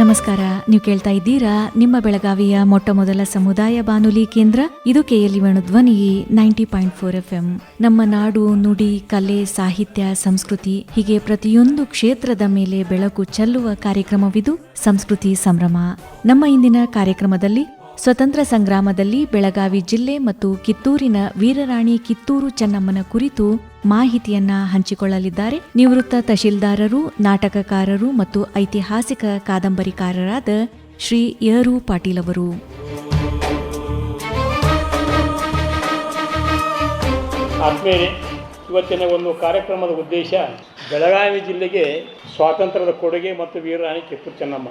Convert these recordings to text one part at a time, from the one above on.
ನಮಸ್ಕಾರ, ನೀವು ಕೇಳ್ತಾ ಇದ್ದೀರಾ ನಿಮ್ಮ ಬೆಳಗಾವಿಯ ಮೊಟ್ಟ ಮೊದಲ ಸಮುದಾಯ ಬಾನುಲಿ ಕೇಂದ್ರ, ಇದು KLE Dhwani ninety point four F M ನಮ್ಮ ನಾಡು, ನುಡಿ, ಕಲೆ, ಸಾಹಿತ್ಯ, ಸಂಸ್ಕೃತಿ, ಹೀಗೆ ಪ್ರತಿಯೊಂದು ಕ್ಷೇತ್ರದ ಮೇಲೆ ಬೆಳಕು ಚೆಲ್ಲುವ ಕಾರ್ಯಕ್ರಮವಿದು ಸಂಸ್ಕೃತಿ ಸಂಭ್ರಮ. ನಮ್ಮ ಇಂದಿನ ಕಾರ್ಯಕ್ರಮದಲ್ಲಿ ಸ್ವತಂತ್ರ ಸಂಗ್ರಾಮದಲ್ಲಿ ಬೆಳಗಾವಿ ಜಿಲ್ಲೆ ಮತ್ತು ಕಿತ್ತೂರಿನ ವೀರರಾಣಿ ಕಿತ್ತೂರು ಚೆನ್ನಮ್ಮನ ಕುರಿತು ಮಾಹಿತಿಯನ್ನ ಹಂಚಿಕೊಳ್ಳಲಿದ್ದಾರೆ. ನಿವೃತ್ತ ತಹಶೀಲ್ದಾರರು, ನಾಟಕಕಾರರು ಮತ್ತು ಐತಿಹಾಸಿಕ ಕಾದಂಬರಿಕಾರರಾದ ಶ್ರೀ ಯರು ಪಾಟೀಲ್ ಅವರು. ಇವತ್ತಿನ ಒಂದು ಕಾರ್ಯಕ್ರಮದ ಉದ್ದೇಶ ಬೆಳಗಾವಿ ಜಿಲ್ಲೆಗೆ ಸ್ವಾತಂತ್ರ್ಯದ ಕೊಡುಗೆ ಮತ್ತು ವೀರರಾಣಿ ಕಿತ್ತೂರು ಚೆನ್ನಮ್ಮ.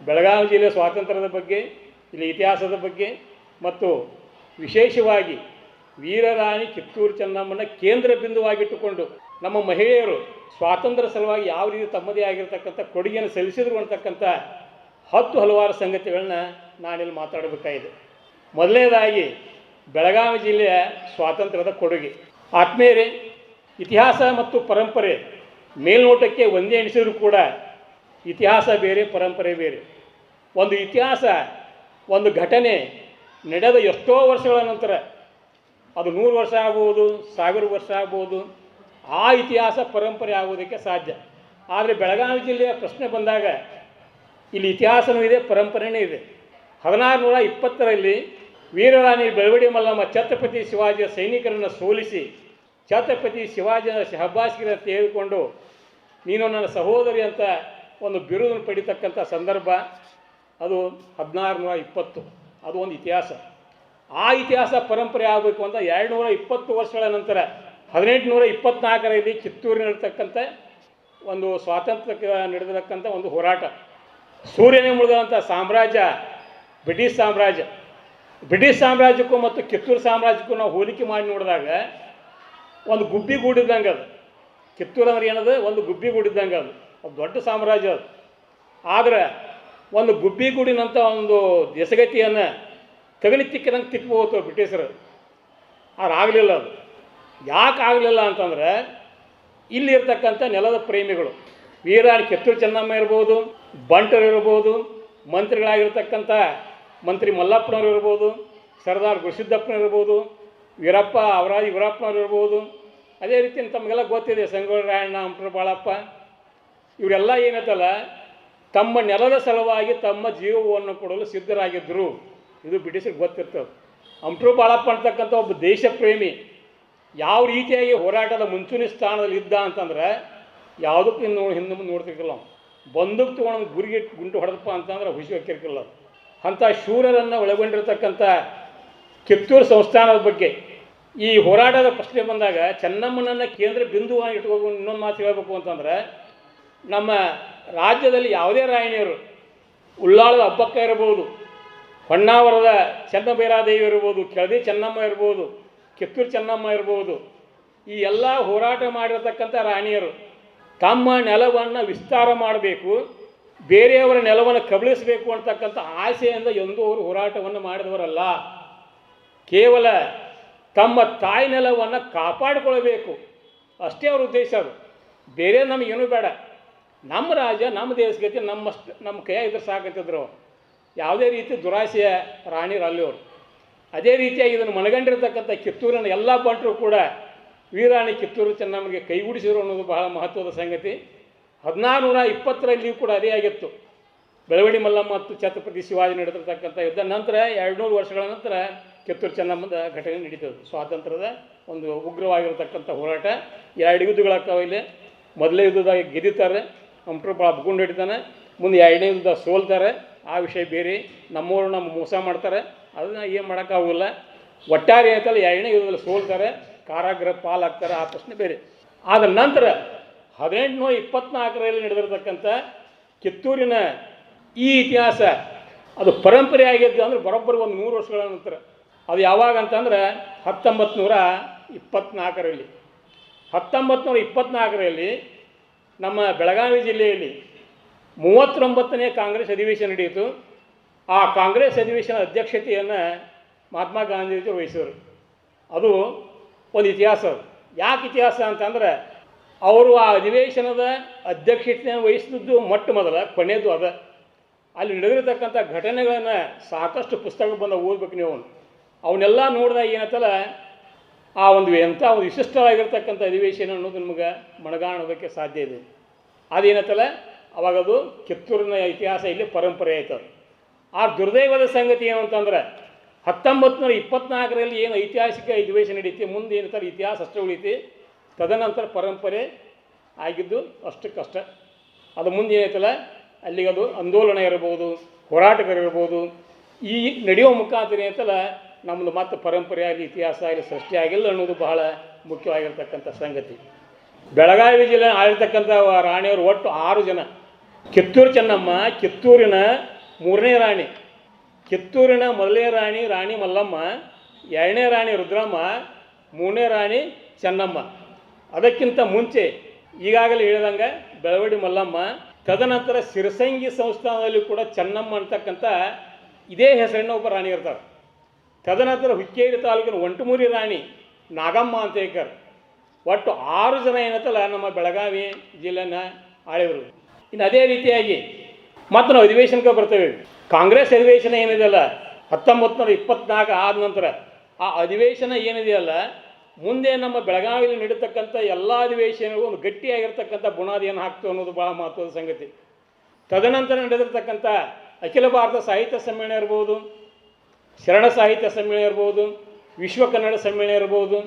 ಬೆಳಗಾವಿ ಜಿಲ್ಲೆ ಸ್ವಾತಂತ್ರ್ಯದ ಬಗ್ಗೆ, ಇಲ್ಲಿ ಇತಿಹಾಸದ ಬಗ್ಗೆ ಮತ್ತು ವಿಶೇಷವಾಗಿ ವೀರರಾಣಿ ಕಿತ್ತೂರು ಚೆನ್ನಮ್ಮನ ಕೇಂದ್ರ ಬಿಂದುವಾಗಿಟ್ಟುಕೊಂಡು ನಮ್ಮ ಮಹಿಳೆಯರು ಸ್ವಾತಂತ್ರ್ಯ ಸಲುವಾಗಿ ಯಾವ ರೀತಿ ತಮ್ಮದೇ ಆಗಿರತಕ್ಕಂಥ ಕೊಡುಗೆಯನ್ನು ಸಲ್ಲಿಸಿದ್ರು ಅಂತಕ್ಕಂಥ ಹತ್ತು ಹಲವಾರು ಸಂಗತಿಗಳನ್ನ ನಾನಿಲ್ಲಿ ಮಾತಾಡಬೇಕಾಗಿದೆ. ಮೊದಲನೇದಾಗಿ, ಬೆಳಗಾವಿ ಜಿಲ್ಲೆಯ ಸ್ವಾತಂತ್ರ್ಯದ ಕೊಡುಗೆ. ಆತ್ಮೀಯರೇ, ಇತಿಹಾಸ ಮತ್ತು ಪರಂಪರೆ ಮೇಲ್ನೋಟಕ್ಕೆ ಒಂದೇ ಎಣಿಸಿದ್ರು ಕೂಡ ಇತಿಹಾಸ ಬೇರೆ, ಪರಂಪರೆ ಬೇರೆ. ಒಂದು ಇತಿಹಾಸ, ಒಂದು ಘಟನೆ ನಡೆದ ಎಷ್ಟೋ ವರ್ಷಗಳ ನಂತರ ಅದು ನೂರು ವರ್ಷ ಆಗ್ಬೋದು, ಸಾವಿರ ವರ್ಷ ಆಗ್ಬೋದು, ಆ ಇತಿಹಾಸ ಪರಂಪರೆ ಆಗೋದಕ್ಕೆ ಸಾಧ್ಯ. ಆದರೆ ಬೆಳಗಾವಿ ಜಿಲ್ಲೆಯ ಪ್ರಶ್ನೆ ಬಂದಾಗ ಇಲ್ಲಿ ಇತಿಹಾಸನೂ ಇದೆ ಪರಂಪರೆಯೂ ಇದೆ. ಹದಿನಾರು ನೂರ ಇಪ್ಪತ್ತರಲ್ಲಿ ವೀರರಾಣಿ ಬೆಳವಡಿ ಮಲ್ಲಮ್ಮ ಛತ್ರಪತಿ ಶಿವಾಜಿಯ ಸೈನಿಕರನ್ನು ಸೋಲಿಸಿ ಛತ್ರಪತಿ ಶಿವಾಜಿಯ ಶಹಬ್ಬಾಸ್ಗಿರ ತೆಗೆದುಕೊಂಡು ನೀನು ನನ್ನ ಸಹೋದರಿ ಅಂತ ಒಂದು ಬಿರುದನ್ನು ಪಡಿತಕ್ಕಂಥ ಸಂದರ್ಭ, ಅದು ಹದಿನಾರು ನೂರ ಇಪ್ಪತ್ತು. ಅದು ಒಂದು ಇತಿಹಾಸ. ಆ ಇತಿಹಾಸ ಪರಂಪರೆ ಆಗಬೇಕು ಅಂತ ಎರಡು ನೂರ ಇಪ್ಪತ್ತು ವರ್ಷಗಳ ನಂತರ ಹದಿನೆಂಟು ನೂರ ಇಪ್ಪತ್ತ್ನಾಲ್ಕರಲ್ಲಿ ಕಿತ್ತೂರಿನಲ್ಲಿರ್ತಕ್ಕಂಥ ಒಂದು ಸ್ವಾತಂತ್ರ್ಯಕ್ಕೆ ನಡೆದಿರತಕ್ಕಂಥ ಒಂದು ಹೋರಾಟ. ಸೂರ್ಯನೇ ಮುಳಿದಂಥ ಸಾಮ್ರಾಜ್ಯ, ಬ್ರಿಟಿಷ್ ಸಾಮ್ರಾಜ್ಯ. ಬ್ರಿಟಿಷ್ ಸಾಮ್ರಾಜ್ಯಕ್ಕೂ ಮತ್ತು ಕಿತ್ತೂರು ಸಾಮ್ರಾಜ್ಯಕ್ಕೂ ನಾವು ಹೋಲಿಕೆ ಮಾಡಿ ನೋಡಿದಾಗ ಒಂದು ಗುಬ್ಬಿ ಗೂಡಿದ್ದಂಗೆ ಅದು. ಕಿತ್ತೂರು ಅಂದ್ರೆ ಏನದು? ಒಂದು ಗುಬ್ಬಿ ಗೂಡಿದ್ದಂಗೆ ಅದು. ಒಂದು ದೊಡ್ಡ ಸಾಮ್ರಾಜ್ಯ ಅದು. ಆದರೆ ಒಂದು ಗುಬ್ಬಿ ಗೂಡಿನಂಥ ಒಂದು ದೆಸಗತಿಯನ್ನು ತಗಲಿ ತಿಕ್ಕಿದಂಗೆ ತಿಕ್ಕೋತು ಬ್ರಿಟಿಷರು. ಆದ್ರೆ ಆಗಲಿಲ್ಲ ಅದು. ಯಾಕೆ ಆಗಲಿಲ್ಲ ಅಂತಂದ್ರೆ ಇಲ್ಲಿರ್ತಕ್ಕಂಥ ನೆಲದ ಪ್ರೇಮಿಗಳು. ವೀರಾಣಿ ಕೆತ್ತೂರು ಚೆನ್ನಮ್ಮ ಇರ್ಬೋದು, ಬಂಟರು ಇರ್ಬೋದು, ಮಂತ್ರಿಗಳಾಗಿರ್ತಕ್ಕಂಥ ಮಂತ್ರಿ ಮಲ್ಲಪ್ಪನವ್ರು ಇರ್ಬೋದು, ಸರ್ದಾರ್ ಗುರುಸಿದ್ದಪ್ಪನವ್ರು ಇರ್ಬೋದು, ವೀರಪ್ಪ, ಅವರಾಜ್ ವೀರಪ್ಪನವ್ರು ಇರ್ಬೋದು. ಅದೇ ರೀತಿ ತಮಗೆಲ್ಲ ಗೊತ್ತಿದೆ ಸಂಗೊಳ್ಳಿ ರಾಯಣ್ಣ ಅಂಪ್ರ ಬಾಳಪ್ಪ. ಇವರೆಲ್ಲ ಏನೈತಲ್ಲ ತಮ್ಮ ನೆಲದ ಸಲುವಾಗಿ ತಮ್ಮ ಜೀವವನ್ನು ಕೊಡಲು ಸಿದ್ಧರಾಗಿದ್ದರು ಇದು ಬ್ರಿಟಿಷರಿಗೆ ಗೊತ್ತಿರ್ತದೆ. ಅಂಟ್ರು ಬಾಳಪ್ಪ ಅಂತಕ್ಕಂಥ ಒಬ್ಬ ದೇಶ ಪ್ರೇಮಿ ಯಾವ ರೀತಿಯಾಗಿ ಹೋರಾಟದ ಮುಂಚೂಣಿ ಸ್ಥಾನದಲ್ಲಿ ಇದ್ದ ಅಂತಂದ್ರೆ, ಯಾವುದಕ್ಕೂ ಹಿಂದೆ ಹಿಂದೆ ಮುಂದೆ ನೋಡ್ತಿರ್ಕಿಲ್ಲ ಬಂದೂಕ್ ತೊಗೊಂಡು ಗುರಿಗೆ ಗುಂಡು ಹೊಡೆದಪ್ಪ ಅಂತಂದ್ರೆ ಹುಸಿ ಹಾಕಿರ್ಕಿಲ್ಲ ಅಂಥ ಶೂರರನ್ನು ಒಳಗೊಂಡಿರ್ತಕ್ಕಂಥ ಕಿತ್ತೂರು ಸಂಸ್ಥಾನದ ಬಗ್ಗೆ ಈ ಹೋರಾಟದ ಪ್ರಶ್ನೆ ಬಂದಾಗ ಚೆನ್ನಮ್ಮನನ್ನು ಕೇಂದ್ರ ಬಿಂದುವಾಗಿ ಇಟ್ಕೊಂಡು ಇನ್ನೊಂದು ಮಾತು ಹೇಳಬೇಕು ಅಂತಂದ್ರೆ, ನಮ್ಮ ರಾಜ್ಯದಲ್ಲಿ ಯಾವುದೇ ರಾಯಣಿಯರು ಉಳ್ಳಾಳದ ಹಬ್ಬಕ್ಕ ಇರ್ಬೋದು ಹೊನ್ನಾವರದ ಚೆನ್ನಬೈರಾದೇವಿ ಇರ್ಬೋದು ಕೆಳದಿ ಚೆನ್ನಮ್ಮ ಇರ್ಬೋದು, ಕಿತ್ತೂರು ಚೆನ್ನಮ್ಮ ಇರ್ಬೋದು, ಈ ಎಲ್ಲ ಹೋರಾಟ ಮಾಡಿರತಕ್ಕಂಥ ರಾಣಿಯರು ತಮ್ಮ ನೆಲವನ್ನು ವಿಸ್ತಾರ ಮಾಡಬೇಕು, ಬೇರೆಯವರ ನೆಲವನ್ನು ಕಬಳಿಸಬೇಕು ಅಂತಕ್ಕಂಥ ಆಸೆಯಿಂದ ಎಂದೂ ಅವರು ಹೋರಾಟವನ್ನು ಮಾಡಿದವರಲ್ಲ. ಕೇವಲ ತಮ್ಮ ತಾಯಿ ನೆಲವನ್ನು ಕಾಪಾಡಿಕೊಳ್ಬೇಕು ಅಷ್ಟೇ ಅವ್ರ ಉದ್ದೇಶ ಅದು. ಬೇರೆ ನಮಗೇನು ಬೇಡ. ನಮ್ಮ ರಾಜ್ಯ, ನಮ್ಮ ದೇಶಗತಿ ನಮ್ಮಷ್ಟು ನಮ್ಮ ಕೈಯಾಗ ಇದ್ರೆ ಸಾಕಂತಿದ್ರು ಅವ್ರು. ಯಾವುದೇ ರೀತಿ ದುರಾಸೆಯ ರಾಣಿ ಅಲ್ಲಿ ಅವರು. ಅದೇ ರೀತಿಯಾಗಿ ಇದನ್ನು ಮನಗಂಡಿರ್ತಕ್ಕಂಥ ಕಿತ್ತೂರಿನ ಎಲ್ಲ ಬಂಟರು ಕೂಡ ವೀರಾಣಿ ಕಿತ್ತೂರು ಚೆನ್ನಮ್ಮಗೆ ಕೈಗೂಡಿಸಿರು ಅನ್ನೋದು ಬಹಳ ಮಹತ್ವದ ಸಂಗತಿ. ಹದಿನಾರು ನೂರ ಇಪ್ಪತ್ತರಲ್ಲಿಯೂ ಕೂಡ ಅದೇ ಆಗಿತ್ತು. ಬೆಳವಡಿ ಮಲ್ಲಮ್ಮ ಮತ್ತು ಛತ್ರಪತಿ ಶಿವಾಜಿ ನಡೆದಿರ್ತಕ್ಕಂಥ ಯುದ್ಧ ನಂತರ ಎರಡುನೂರು ವರ್ಷಗಳ ನಂತರ ಕಿತ್ತೂರು ಚೆನ್ನಮ್ಮದ ಘಟನೆ ನಡೀತದೆ. ಸ್ವಾತಂತ್ರ್ಯದ ಒಂದು ಉಗ್ರವಾಗಿರತಕ್ಕಂಥ ಹೋರಾಟ. ಎರಡು ಯುದ್ಧಗಳಾಗ್ತಾವೆ ಇಲ್ಲಿ. ಮೊದಲೇ ಯುದ್ಧದಾಗ ಗೆದ್ದಿತಾರೆ ಅಂಪ್ರು ಭಾಳ ಬುಗುಂಡು ಹಿಡಿತಾನೆ. ಮುಂದೆ ಎರಡನೇ ಯುದ್ಧ ಸೋಲ್ತಾರೆ. ಆ ವಿಷಯ ಬೇರೆ. ನಮ್ಮವರು ನಮ್ಮ ಮೋಸ ಮಾಡ್ತಾರೆ. ಅದನ್ನ ಏನು ಮಾಡೋಕ್ಕಾಗಲ್ಲ ಒಟ್ಟಾರೆ ಆಯ್ತಲ್ಲ ಎಣ್ಣೆ ಯುದ್ಧದಲ್ಲಿ ಸೋಲ್ತಾರೆ. ಕಾರಾಗೃಹ ಪಾಲಾಗ್ತಾರೆ. ಆ ಪ್ರಶ್ನೆ ಬೇರೆ. ಆದ ನಂತರ ಹದಿನೆಂಟುನೂರ ಇಪ್ಪತ್ನಾಲ್ಕರಲ್ಲಿ ನಡೆದಿರತಕ್ಕಂಥ ಕಿತ್ತೂರಿನ ಈ ಇತಿಹಾಸ, ಅದು ಪರಂಪರೆ ಆಗಿದ್ದು ಅಂದ್ರೆ ಬರೋಬ್ಬರಿ ಒಂದು ನೂರು ವರ್ಷಗಳ ನಂತರ. ಅದು ಯಾವಾಗ ಅಂತಂದ್ರೆ ಹತ್ತೊಂಬತ್ತು ನೂರ ಇಪ್ಪತ್ನಾಲ್ಕರಲ್ಲಿ. ಹತ್ತೊಂಬತ್ತು ನೂರ ಇಪ್ಪತ್ನಾಲ್ಕರಲ್ಲಿ ನಮ್ಮ ಬೆಳಗಾವಿ ಜಿಲ್ಲೆಯಲ್ಲಿ ಮೂವತ್ತೊಂಬತ್ತನೇ ಕಾಂಗ್ರೆಸ್ ಅಧಿವೇಶನ ನಡೆಯಿತು. ಆ ಕಾಂಗ್ರೆಸ್ ಅಧಿವೇಶನ ಅಧ್ಯಕ್ಷತೆಯನ್ನು ಮಹಾತ್ಮ ಗಾಂಧೀಜಿ ವಹಿಸಿದರು ಅದು ಒಂದು ಇತಿಹಾಸ. ಅದು. ಯಾಕೆ ಇತಿಹಾಸ ಅಂತಂದ್ರೆ, ಅವರು ಆ ಅಧಿವೇಶನದ ಅಧ್ಯಕ್ಷತೆಯನ್ನು ವಹಿಸಿದ್ದು ಮೊಟ್ಟ ಮೊದಲ ಕೊನೆಯದು ಅದ. ಅಲ್ಲಿ ನಡೆದಿರತಕ್ಕಂಥ ಘಟನೆಗಳನ್ನು ಸಾಕಷ್ಟು ಪುಸ್ತಕ ಬಂದ ಓದ್ಬೇಕು ನೀವು. ಅವನ್ನೆಲ್ಲ ನೋಡಿದಾಗ ಏನತ್ತಲ್ಲ ಆ ಒಂದು ಎಂಥ ಒಂದು ವಿಶಿಷ್ಟವಾಗಿರ್ತಕ್ಕಂಥ ಅಧಿವೇಶನ ಅನ್ನೋದು ನಿಮಗೆ ಮಣಗಾಣೋದಕ್ಕೆ ಸಾಧ್ಯ ಇದೆ. ಅದೇನತ್ತಲ್ಲ ಅವಾಗ ಅದು ಕಿತ್ತೂರಿನ ಇತಿಹಾಸ ಇಲ್ಲಿ ಪರಂಪರೆ ಆಯ್ತದೆ ಆ ದುರ್ದೈವದ ಸಂಗತಿ ಏನು ಅಂತಂದ್ರೆ ಹತ್ತೊಂಬತ್ತು ನೂರ ಇಪ್ಪತ್ನಾಲ್ಕರಲ್ಲಿ ಏನು ಐತಿಹಾಸಿಕ ಅಧಿವೇಶ ನಡೀತಿ, ಮುಂದೆ ಏನಂತಾರೆ ಇತಿಹಾಸ ಅಷ್ಟೇ ಉಳಿತಿ ತದನಂತರ ಪರಂಪರೆ ಆಗಿದ್ದು ಅಷ್ಟು ಕಷ್ಟ. ಅದು ಮುಂದೆ ಏನೈತಲ್ಲ ಅಲ್ಲಿಗೆ ಅದು ಆಂದೋಲನ ಇರ್ಬೋದು ಹೋರಾಟಗಾರರಿರ್ಬೋದು ಈ ನಡೆಯೋ ಮುಖಾಂತರ ಏನೈತಲ್ಲ ನಮ್ಮದು ಮತ್ತೆ ಪರಂಪರೆ ಆಗಲಿ, ಇತಿಹಾಸ ಆಗಲಿ, ಸೃಷ್ಟಿ ಆಗಿಲ್ಲ ಅನ್ನೋದು ಬಹಳ ಮುಖ್ಯವಾಗಿರ್ತಕ್ಕಂಥ ಸಂಗತಿ. ಬೆಳಗಾವಿ ಜಿಲ್ಲೆ ಆಳಿರ್ತಕ್ಕಂಥ ರಾಣಿಯವರು ಒಟ್ಟು ಆರು ಜನ. ಕಿತ್ತೂರು ಚೆನ್ನಮ್ಮ, ಕಿತ್ತೂರಿನ ಮೂರನೇ ರಾಣಿ. ಕಿತ್ತೂರಿನ ಮೊದಲನೇ ರಾಣಿ ರಾಣಿ ಮಲ್ಲಮ್ಮ, ಎರಡನೇ ರಾಣಿ ರುದ್ರಮ್ಮ, ಮೂರನೇ ರಾಣಿ ಚೆನ್ನಮ್ಮ. ಅದಕ್ಕಿಂತ ಮುಂಚೆ ಈಗಾಗಲೇ ಹೇಳಿದಂಗೆ ಬೆಳವಡಿ ಮಲ್ಲಮ್ಮ, ತದನಂತರ ಸಿರಸಂಗಿ ಸಂಸ್ಥಾನದಲ್ಲಿ ಕೂಡ ಚೆನ್ನಮ್ಮ ಅಂತಕ್ಕಂಥ ಇದೇ ಹೆಸರಿನ ಒಬ್ಬ ರಾಣಿ ಇರ್ತಾರೆ ತದನಂತರ ಹುಕ್ಕೇರಿ ತಾಲೂಕಿನ ಒಂಟಮೂರಿ ರಾಣಿ ನಾಗಮ್ಮ ಅಂತ ಹೇಳ್ತಾರೆ. ಒಟ್ಟು ಆರು ಜನ ಏನತ್ತಲ್ಲ ನಮ್ಮ ಬೆಳಗಾವಿ ಜಿಲ್ಲೆನ ಆಳಿದರು ಇನ್ನು ಅದೇ ರೀತಿಯಾಗಿ ಮತ್ತು ನಾವು ಅಧಿವೇಶನಕ್ಕೆ ಬರ್ತೇವೆ. ಕಾಂಗ್ರೆಸ್ ಅಧಿವೇಶನ ಏನಿದೆಯಲ್ಲ ಹತ್ತೊಂಬತ್ತು ನೂರ ಇಪ್ಪತ್ನಾಲ್ಕು ಆದ ನಂತರ ಆ ಅಧಿವೇಶನ ಏನಿದೆಯಲ್ಲ, ಮುಂದೆ ನಮ್ಮ ಬೆಳಗಾವಿಯಲ್ಲಿ ನಡೀತಕ್ಕಂಥ ಎಲ್ಲ ಅಧಿವೇಶನಗಳು ಒಂದು ಗಟ್ಟಿಯಾಗಿರ್ತಕ್ಕಂಥ ಬುನಾದಿಯನ್ನು ಹಾಕ್ತು ಅನ್ನೋದು ಭಾಳ ಮಹತ್ವದ ಸಂಗತಿ. ತದನಂತರ ನಡೆದಿರ್ತಕ್ಕಂಥ ಅಖಿಲ ಭಾರತ ಸಾಹಿತ್ಯ ಸಮ್ಮೇಳನ ಇರ್ಬೋದು, ಶರಣ ಸಾಹಿತ್ಯ ಸಮ್ಮೇಳನ ಇರ್ಬೋದು, ವಿಶ್ವ ಕನ್ನಡ ಸಮ್ಮೇಳನ ಇರ್ಬೋದು,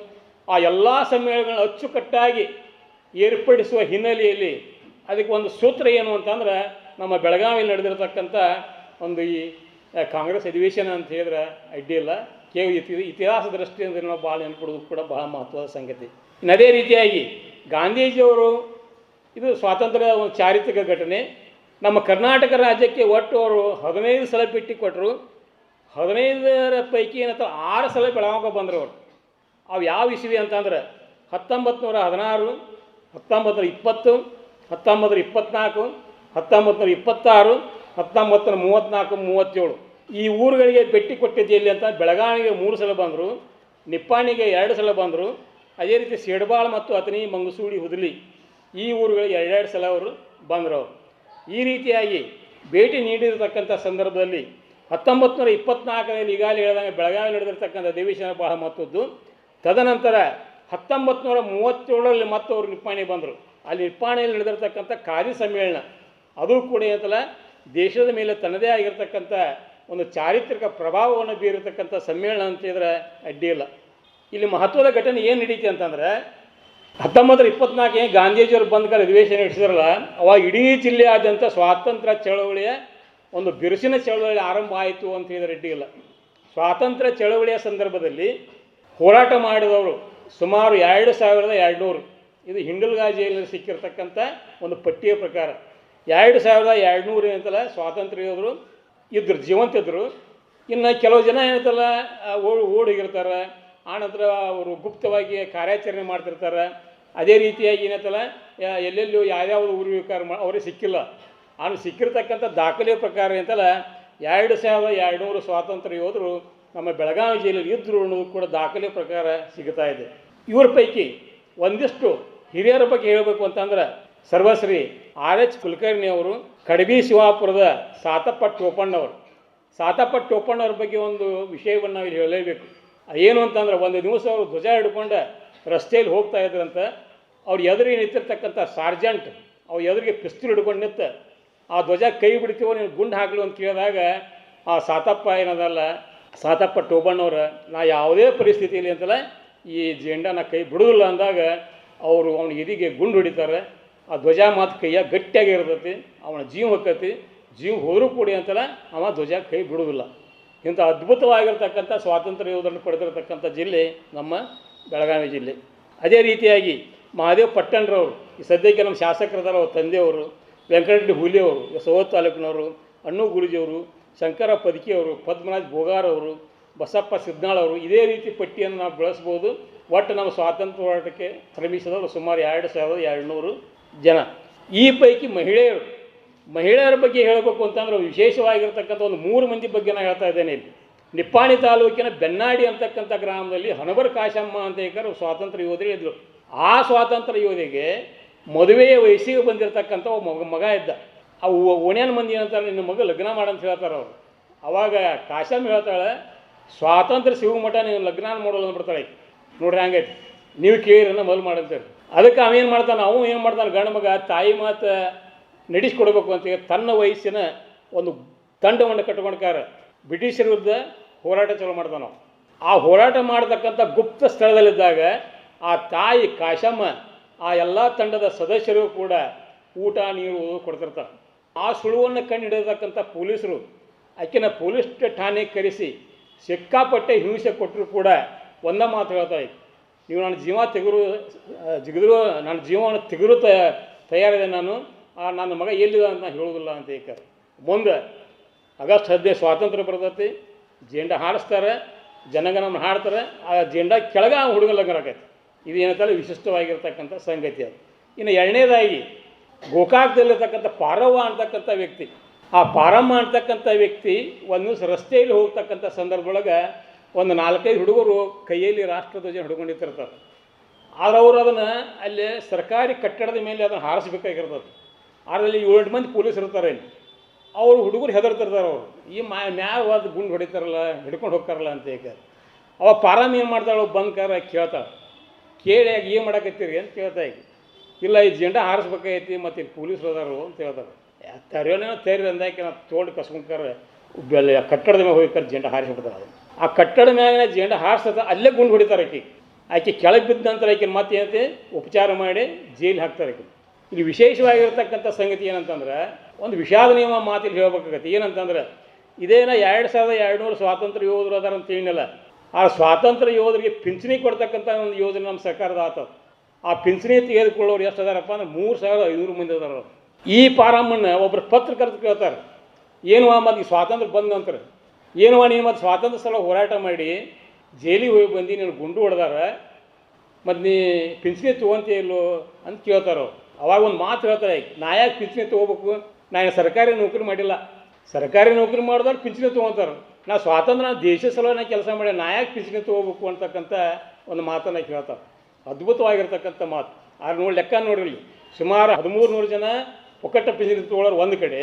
ಆ ಎಲ್ಲ ಸಮ್ಮೇಳನಗಳನ್ನು ಅಚ್ಚುಕಟ್ಟಾಗಿ ಏರ್ಪಡಿಸುವ ಹಿನ್ನೆಲೆಯಲ್ಲಿ ಅದಕ್ಕೆ ಒಂದು ಸೂತ್ರ ಏನು ಅಂತಂದ್ರೆ, ನಮ್ಮ ಬೆಳಗಾವಿಯಲ್ಲಿ ನಡೆದಿರತಕ್ಕಂಥ ಒಂದು ಈ ಕಾಂಗ್ರೆಸ್ ಅಧಿವೇಶನ ಅಂತ ಹೇಳಿದ್ರೆ ಅಡ್ಡಿಯಿಲ್ಲ ಕೇವಲ ಇತಿ, ಇತಿಹಾಸ ದೃಷ್ಟಿಯಿಂದ ನಾವು ಭಾಳ ನೆನ್ಪಿಡೋದು ಕೂಡ ಬಹಳ ಮಹತ್ವದ ಸಂಗತಿ. ಇನ್ನು ಅದೇ ರೀತಿಯಾಗಿ ಗಾಂಧೀಜಿಯವರು ಇದು ಸ್ವಾತಂತ್ರ್ಯ ಒಂದು ಚಾರಿತ್ರಿಕ ಘಟನೆ. ನಮ್ಮ ಕರ್ನಾಟಕ ರಾಜ್ಯಕ್ಕೆ ಒಟ್ಟು ಅವರು ಹದಿನೈದು ಸಲ ಪೆಟ್ಟಿ ಕೊಟ್ಟರು. ಹದಿನೈದರ ಪೈಕಿ ಏನಂತ ಆರು ಸಲ ಬೆಳಗಾವಿಗೆ ಬಂದರು ಅವರು. ಅವು ಯಾವ ಇಸ್ವಿ ಅಂತಂದ್ರೆ ಹತ್ತೊಂಬತ್ತು ನೂರ ಹದಿನಾರು ಹತ್ತೊಂಬತ್ತು ನೂರ ಇಪ್ಪತ್ತು ಹತ್ತೊಂಬತ್ತು ಇಪ್ಪತ್ನಾಲ್ಕು ಇಪ್ಪತ್ತ್ನಾಲ್ಕು ಹತ್ತೊಂಬತ್ತು ನೂರ ಇಪ್ಪತ್ತಾರು ಹತ್ತೊಂಬತ್ತು ನೂರ ಮೂವತ್ತ್ನಾಲ್ಕು ಮೂವತ್ತೇಳು. ಈ ಊರುಗಳಿಗೆ ಭೇಟಿ ಕೊಟ್ಟಿದ್ದು ಎಲ್ಲಿ ಅಂತ ಬೆಳಗಾವಿಗೆ ಮೂರು ಸಲ ಬಂದರು, ನಿಪ್ಪಾಣಿಗೆ ಎರಡು ಸಲ ಬಂದರು. ಅದೇ ರೀತಿ ಸಿಡ್ಬಾಳ್ ಮತ್ತು ಅತನಿ ಮಂಗಸೂಡಿ ಹುದಲಿ ಈ ಊರುಗಳಿಗೆ ಎರಡೆರಡು ಸಲ ಅವರು ಬಂದರು. ಅವರು ಈ ರೀತಿಯಾಗಿ ಭೇಟಿ ನೀಡಿರತಕ್ಕಂಥ ಸಂದರ್ಭದಲ್ಲಿ ಹತ್ತೊಂಬತ್ತು ನೂರ ಇಪ್ಪತ್ನಾಲ್ಕರಲ್ಲಿ ಈಗಾಗಲೇ ಹೇಳಿದಂಗೆ ಬೆಳಗಾವಿ ನಡೆದಿರ್ತಕ್ಕಂಥ ಅಧಿವೇಶನ ಬಹಳ ಮಹತ್ವದ್ದು. ತದನಂತರ ಹತ್ತೊಂಬತ್ತು ನೂರ ಮೂವತ್ತೇಳರಲ್ಲಿ ಮತ್ತೆ ಅವರು ನಿಪ್ಪಾಣಿಗೆ ಬಂದರು. ಅಲ್ಲಿ ನಿರ್ಪಾಣೆಯಲ್ಲಿ ನಡೆದಿರ್ತಕ್ಕಂಥ ಕಾರ್ಯ ಸಮ್ಮೇಳನ ಅದು ಕೂಡ ಏನಂತಲ್ಲ, ದೇಶದ ಮೇಲೆ ತನ್ನದೇ ಆಗಿರತಕ್ಕಂಥ ಒಂದು ಚಾರಿತ್ರಿಕ ಪ್ರಭಾವವನ್ನು ಬೀರತಕ್ಕಂಥ ಸಮ್ಮೇಳನ ಅಂತ ಹೇಳಿದ್ರೆ ಅಡ್ಡಿ ಇಲ್ಲ. ಇಲ್ಲಿ ಮಹತ್ವದ ಘಟನೆ ಏನು ನಡೀತಿ ಅಂತಂದ್ರೆ ಹತ್ತೊಂಬತ್ತರ ಇಪ್ಪತ್ನಾಲ್ಕೇ ಗಾಂಧೀಜಿಯವರು ಬಂದ ಕಾಲ ಅಧಿವೇಶನ ನಡೆಸಿದ್ರಲ್ಲ, ಅವಾಗ ಇಡೀ ಜಿಲ್ಲೆಯಾದ್ಯಂತ ಸ್ವಾತಂತ್ರ್ಯ ಚಳವಳಿಯ ಒಂದು ಬಿರುಸಿನ ಚಳವಳಿ ಆರಂಭ ಆಯಿತು ಅಂತ ಹೇಳಿದ್ರೆ ಅಡ್ಡಿ ಇಲ್ಲ. ಸ್ವಾತಂತ್ರ್ಯ ಚಳವಳಿಯ ಸಂದರ್ಭದಲ್ಲಿ ಹೋರಾಟ ಮಾಡಿದವರು ಸುಮಾರು ಎರಡು ಸಾವಿರದ ಎರಡುನೂರು. ಇದು ಹಿಂಡಲ್ಗಾಜಿಯಲ್ಲಿ ಸಿಕ್ಕಿರ್ತಕ್ಕಂಥ ಒಂದು ಪಟ್ಟಿಯ ಪ್ರಕಾರ. ಎರಡು ಸಾವಿರದ ಎರಡುನೂರು ಏನಂತಲ್ಲ, ಸ್ವಾತಂತ್ರ್ಯ ಇದ್ರು, ಜೀವಂತ ಇದ್ದರು ಇನ್ನು ಕೆಲವು ಜನ ಏನಂತಲ್ಲ ಓಡಿ ಓಡಿಗಿರ್ತಾರೆ. ಆನಂತರ ಅವರು ಗುಪ್ತವಾಗಿ ಕಾರ್ಯಾಚರಣೆ ಮಾಡ್ತಿರ್ತಾರೆ. ಅದೇ ರೀತಿಯಾಗಿ ಏನಂತಲ್ಲ ಎಲ್ಲೆಲ್ಲೂ ಯಾವ್ಯಾವ ಊರು ಮಾ, ಅವ್ರಿಗೆ ಸಿಕ್ಕಿಲ್ಲ. ಅವ್ನು ಸಿಕ್ಕಿರ್ತಕ್ಕಂಥ ದಾಖಲೆ ಪ್ರಕಾರ ಏನಂತಲ್ಲ, ಎರಡು ಸಾವಿರದ ಎರಡುನೂರು ಸ್ವಾತಂತ್ರ್ಯ ಯೋಧರು ನಮ್ಮ ಬೆಳಗಾವಿ ಜಿಲ್ಲೆಯಲ್ಲಿ ಇದ್ದರು ಅನ್ನೋದು ಕೂಡ ದಾಖಲೆ ಪ್ರಕಾರ ಸಿಗ್ತಾ ಇದೆ. ಇವ್ರ ಪೈಕಿ ಒಂದಿಷ್ಟು ಹಿರಿಯರ ಬಗ್ಗೆ ಹೇಳಬೇಕು ಅಂತಂದ್ರೆ ಸರ್ವಶ್ರೀ ಆರ್ ಎಚ್ ಕುಲಕರ್ಣಿ ಅವರು, ಕಡಬಿ ಶಿವಾಪುರದ ಸಾತಪ್ಪ ಟೋಪಣ್ಣವರು. ಸಾತಪ್ಪ ಟೋಪಣ್ಣವ್ರ ಬಗ್ಗೆ ಒಂದು ವಿಷಯವನ್ನು ನಾವು ಇಲ್ಲಿ ಹೇಳಲೇಬೇಕು. ಏನು ಅಂತಂದ್ರೆ ಒಂದು ದಿವಸ ಅವರು ಧ್ವಜ ಹಿಡ್ಕೊಂಡು ರಸ್ತೆಯಲ್ಲಿ ಹೋಗ್ತಾ ಇದ್ರಂತ ಅವ್ರು ಎದುರಿಗೆ ನಿಂತಿರ್ತಕ್ಕಂಥ ಸಾರ್ಜೆಂಟ್, ಅವ್ರು ಎದುರಿಗೆ ಪಿಸ್ತೂಲ್ ಹಿಡ್ಕೊಂಡು ನಿಂತ, ಆ ಧ್ವಜ ಕೈ ಬಿಡ್ತೀವೋ ನೀನು ಗುಂಡು ಹಾಕಲು ಅಂತ ಕೇಳಿದಾಗ, ಆ ಸಾತಪ್ಪ ಏನದಲ್ಲ, ಸಾತಪ್ಪ ಟೋಬಣ್ಣವ್ರ ನಾ ಯಾವುದೇ ಪರಿಸ್ಥಿತಿಯಲ್ಲಿ ಅಂತಲ್ಲ ಈ ಜೆಂಡನ ಕೈ ಬಿಡೋದಿಲ್ಲ ಅಂದಾಗ ಅವರು ಅವನ ಎದಿಗೆ ಗುಂಡು ಹೊಡಿತಾರೆ. ಆ ಧ್ವಜ ಮಾತು ಕೈಯ ಗಟ್ಟಿಯಾಗಿ ಇರ್ತೈತಿ. ಅವನ ಜೀವ ಹೊಕ್ಕತಿ ಜೀವ ಹೋದರೂ ಕೂಡಿ ಅಂತಲ್ಲ ಅವ ಧ್ವಜ ಕೈ ಬಿಡುವುದಿಲ್ಲ. ಇಂಥ ಅದ್ಭುತವಾಗಿರ್ತಕ್ಕಂಥ ಸ್ವಾತಂತ್ರ್ಯ ಯೋಧರನ್ನು ಪಡೆದಿರತಕ್ಕಂಥ ಜಿಲ್ಲೆ ನಮ್ಮ ಬೆಳಗಾವಿ ಜಿಲ್ಲೆ. ಅದೇ ರೀತಿಯಾಗಿ ಮಹಾದೇವ್ ಪಟ್ಟಣರವರು, ಈ ಸದ್ಯಕ್ಕೆ ನಮ್ಮ ಶಾಸಕರದಾರ ಅವ್ರ ತಂದೆಯವರು, ವೆಂಕಟರೆಡ್ಡಿ ಹುಲಿಯವರು ಸವತ್ ತಾಲೂಕಿನವರು, ಅಣ್ಣು ಗುರುಜಿಯವರು, ಶಂಕರ ಪದಕಿಯವರು ಪದ್ಮನಾಥ್ ಬೋಗಾರ್ ಅವರು ಬಸಪ್ಪ ಸಿದ್ನಾಳ್ ಅವರು ಇದೇ ರೀತಿ ಪಟ್ಟಿಯನ್ನು ನಾವು ಬೆಳೆಸ್ಬೋದು. ಒಟ್ಟು ನಮ್ಮ ಸ್ವಾತಂತ್ರ್ಯ ಹೋರಾಟಕ್ಕೆ ಶ್ರಮಿಸಿದವರು ಸುಮಾರು ಎರಡು ಸಾವಿರದ ಎರಡುನೂರು ಜನ. ಈ ಪೈಕಿ ಮಹಿಳೆಯರು. ಮಹಿಳೆಯರ ಬಗ್ಗೆ ಹೇಳಬೇಕು ಅಂತಂದ್ರೆ ವಿಶೇಷವಾಗಿರ್ತಕ್ಕಂಥ ಒಂದು ಮೂರು ಮಂದಿ ಬಗ್ಗೆ ನಾನು ಹೇಳ್ತಾ ಇದ್ದೇನೆ ಇಲ್ಲಿ. ನಿಪ್ಪಾಣಿ ತಾಲೂಕಿನ ಬೆನ್ನಾಡಿ ಅಂತಕ್ಕಂಥ ಗ್ರಾಮದಲ್ಲಿ ಹನಬರ್ ಕಾಶಮ್ಮ ಅಂತ ಏಕರು ಸ್ವಾತಂತ್ರ್ಯ ಯೋಧರು ಇದ್ದರು ಆ ಸ್ವಾತಂತ್ರ್ಯ ಯೋಧಿಗೆ ಮದುವೆಯ ವಯಸ್ಸಿಗೆ ಬಂದಿರತಕ್ಕಂಥ ಒಬ್ಬ ಮಗ ಮಗ ಇದ್ದ. ಆ ಓಣ್ಯಾನ ಮಂದಿ ಏನಂತಾರೆ, ನಿನ್ನ ಮಗ ಲಗ್ನ ಮಾಡಂತ ಹೇಳ್ತಾರೆ ಅವರು. ಅವಾಗ ಕಾಶಮ್ಮ ಹೇಳ್ತಾಳೆ ಸ್ವಾತಂತ್ರ್ಯ ಸಿಗೋ ಮಠ ನೀವು ಲಗ್ನ ಮಾಡೋಲ್ಲ ಅಂದ್ಬಿಡ್ತಾಳೆ ಆಕಿ. ನೋಡ್ರಿ ಹಂಗೈತಿ. ನೀವು ಕೇಳಿರನ್ನ ಮೊದಲು ಮಾಡಂತೇಳಿ. ಅದಕ್ಕೆ ಅವೇನು ಮಾಡ್ತಾನೆ? ಅವನು ಏನು ಮಾಡ್ತಾನೆ? ಗಂಡ ಮಗ ತಾಯಿ ಮಾತು ನಡೆಸ್ಕೊಡ್ಬೇಕು ಅಂತ ತನ್ನ ವಯಸ್ಸಿನ ಒಂದು ತಂಡವನ್ನು ಕಟ್ಕೊಂಡ್ಕಾರ ಬ್ರಿಟಿಷರ ವಿರುದ್ಧ ಹೋರಾಟ ಚಲೋ ಮಾಡ್ತಾನೆ ಆ ಹೋರಾಟ ಮಾಡತಕ್ಕಂಥ ಗುಪ್ತ ಸ್ಥಳದಲ್ಲಿದ್ದಾಗ ಆ ತಾಯಿ ಕಾಶಮ್ಮ, ಆ ಎಲ್ಲ ತಂಡದ ಸದಸ್ಯರು ಕೂಡ ಊಟ, ನೀರು ಕೊಡ್ತಿರ್ತಾರೆ. ಆ ಸುಳುವನ್ನು ಕಂಡು ಹಿಡಿದಕ್ಕಂಥ ಪೊಲೀಸರು ಆಕೆನ ಪೊಲೀಸ್ ಠಾಣೆಗೆ ಕರೆಸಿ ಸಿಕ್ಕಾಪಟ್ಟೆ ಹಿಂಸೆ ಕೊಟ್ಟರು ಕೂಡ ಒಂದೇ ಮಾತು ಹೇಳ್ತಾ ಇತ್ತು ನೀವು ನನ್ನ ಜೀವ ತೆಗರು, ಜಿಗಿದ್ರು, ನನ್ನ ಜೀವವನ್ನು ತೆಗರು ತ, ತಯಾರಿದೆ ನಾನು, ಆ ನನ್ನ ಮಗ ಎಲ್ಲಿದೆ ಅಂತ ಹೇಳೋದಿಲ್ಲ ಅಂತ ಈಗ ಮುಂದೆ ಆಗಸ್ಟ್ ಹದಿನೈದು ಸ್ವಾತಂತ್ರ್ಯ ಬರ್ತೈತಿ, ಜೇಂಡ ಹಾರಿಸ್ತಾರೆ ಜನಗಣನ ಹಾಡ್ತಾರೆ, ಆ ಜೇಂಡ ಕೆಳಗ ಹುಡುಗ ಲಗ್ನ ಆಕೈತಿ ಇದು ಏನಂತಲ್ಲ ವಿಶಿಷ್ಟವಾಗಿರ್ತಕ್ಕಂಥ ಸಂಗತಿ ಅದು. ಇನ್ನು ಎರಡನೇದಾಗಿ ಗೋಕಾಕದಲ್ಲಿರ್ತಕ್ಕಂಥ ಪಾರವ್ವ ಅಂತಕ್ಕಂಥ ವ್ಯಕ್ತಿ ಆ ಪಾರಮ್ಮ ಅಂತಕ್ಕಂಥ ವ್ಯಕ್ತಿ ಒಂದು ದಿವಸ ರಸ್ತೆಯಲ್ಲಿ ಹೋಗ್ತಕ್ಕಂಥ ಸಂದರ್ಭದೊಳಗೆ ಒಂದು ನಾಲ್ಕೈದು ಹುಡುಗರು ಕೈಯಲ್ಲಿ ರಾಷ್ಟ್ರಧ್ವಜ ಹಿಡ್ಕೊಂಡಿರ್ತಿರ್ತಾರೆ ಆದ್ರೆ ಅವರು ಅದನ್ನು ಅಲ್ಲಿ ಸರ್ಕಾರಿ ಕಟ್ಟಡದ ಮೇಲೆ ಅದನ್ನು ಹಾರಿಸ್ಬೇಕಾಗಿರ್ತದೆ. ಅದರಲ್ಲಿ ಏಳೆಂಟು ಮಂದಿ ಪೊಲೀಸ್ ಇರ್ತಾರೆ ಇಲ್ಲಿ ಅವ್ರು ಹುಡುಗರು ಹೆದರ್ತಿರ್ತಾರೆ ಅವರು. ಈ ಮಾ, ಮ್ಯಾಗ ಹೋದ್ ಗುಂಡು ಹೊಡಿತಾರಲ್ಲ, ಹಿಡ್ಕೊಂಡು ಹೋಗ್ತಾರಲ್ಲ ಅಂತ ಈಗ. ಅವ ಪಾರಮ್ ಏನು ಮಾಡ್ತಾಳೆ ಬಂದ್ ಕಾರ ಕೇಳ್ತಾಳೆ. ಕೇಳಿ ಏನು ಮಾಡಕತ್ತೀರಿ ಅಂತ ಕೇಳ್ತಾ ಇಲ್ಲ, ಈ ಜೆಂಡ ಹಾರಿಸ್ಬೇಕಾಗೈತಿ ಮತ್ತು ಪೊಲೀಸರು ಅದಾರು ಅಂತ ಹೇಳ್ತಾರೆ. ತರಿಯೋನೇನೋ ತೇರಿ ಅಂದಾಕೆ ನಾವು ತೊಗೊಂಡು ಕಸ್ಕೊಂಡ್ಕಾರ ಬೆಲೆ ಕಟ್ಟಡದ ಮೇಲೆ ಹೋಗ್ತಾರೆ ಜೆಂಡ ಹಾರಿಸ್ಬಿಡ್ತಾರೆ ಅದು ಆ ಕಟ್ಟಡ ಮೇಲೆ ಜೆಂಡ ಹಾರಿಸ್ತದ ಅಲ್ಲೇ ಗುಂಡು ಹೊಡಿತಾರೆ ಆಕಿ. ಆಕೆ ಕೆಳಗೆ ಬಿದ್ದ ನಂತರ ಆಕೆ ಮತ್ತೆ ಏನಂತೆ ಉಪಚಾರ ಮಾಡಿ ಜೈಲು ಹಾಕ್ತಾರೆ ಆಕೆ. ಇಲ್ಲಿ ವಿಶೇಷವಾಗಿರ್ತಕ್ಕಂಥ ಸಂಗತಿ ಏನಂತಂದ್ರೆ, ಒಂದು ವಿಷಾದ ನಿಯಮ ಮಾತಿಲ್ಲಿ ಹೇಳ್ಬೇಕಾಗತ್ತೆ. ಏನಂತಂದ್ರೆ, ಇದೇನ ಎರಡು ಸಾವಿರದ ಎರಡು ನೂರು ಸ್ವಾತಂತ್ರ್ಯ ಯೋಧರು ಅದಾರ ಅಂತ ಹೇಳಿನಲ್ಲ ಆ ಸ್ವಾತಂತ್ರ್ಯ ಯೋಧರಿಗೆ ಪಿಂಚಣಿ ಕೊಡ್ತಕ್ಕಂಥ ಒಂದು ಯೋಜನೆ ನಮ್ಮ ಸರ್ಕಾರದ ಆತದ. ಆ ಪಿಂಚಣಿ ತೆಗೆದುಕೊಳ್ಳೋರು ಎಷ್ಟು ಅದಾರಪ್ಪ ಅಂದ್ರೆ ಮೂರು ಸಾವಿರದ ಐನೂರು ಮಂದಿ ಅದಾರ. ಈ ಪಾರಮ್ಮನ್ನು ಒಬ್ಬರು ಪತ್ರಕರ್ತ ಕೇಳ್ತಾರೆ, ಏನು ಮತ್ತು ಈ ಸ್ವಾತಂತ್ರ್ಯ ಬಂದ ನಂತರ ಏನು ನೀನು ಮತ್ತು ಸ್ವಾತಂತ್ರ್ಯ ಸಲ ಹೋರಾಟ ಮಾಡಿ, ಜೈಲಿಗೆ ಹೋಗಿ ಬಂದು, ನೀನು ಗುಂಡು ಹೊಡೆದಾರ, ಮತ್ತು ನೀ ಪಿಂಚಣಿ ತೊಗೊಂತೀಯ ಇಲ್ಲೋ? ಅಂತ ಕೇಳ್ತಾರೆ ಅವ್ರು. ಅವಾಗ ಒಂದು ಮಾತು ಹೇಳ್ತಾರೆ, ನಾ ಯಾಕೆ ಪಿಂಚಣಿ ತೊಗೋಬೇಕು? ನಾನು ಸರ್ಕಾರಿ ನೌಕರಿ ಮಾಡಿಲ್ಲ. ಸರ್ಕಾರಿ ನೌಕರಿ ಮಾಡಿದವ್ರು ಪಿಂಚಣಿ ತೊಗೊತಾರೆ. ನಾ ಸ್ವಾತಂತ್ರ್ಯ ದೇಶ ಸಲುವಾಗಿ ನಾ ಕೆಲಸ ಮಾಡಿ ನಾ ಯಾಕೆ ಪಿಂಚಣಿ ತೊಗೋಬೇಕು? ಅಂತಕ್ಕಂಥ ಒಂದು ಮಾತನ್ನು ಕೇಳ್ತಾರೆ. ಅದ್ಭುತವಾಗಿರ್ತಕ್ಕಂಥ ಮಾತು. ಆದ್ರೆ ನೋಡಿ ಲೆಕ್ಕ ನೋಡಿರಲಿ ಸುಮಾರು ಹದಿಮೂರು ನೂರು ಜನ ಒಕ್ಕಟ್ಟ ಪಿಂಚಣಿ ತೊಗೊಳೋರು ಒಂದು ಕಡೆ,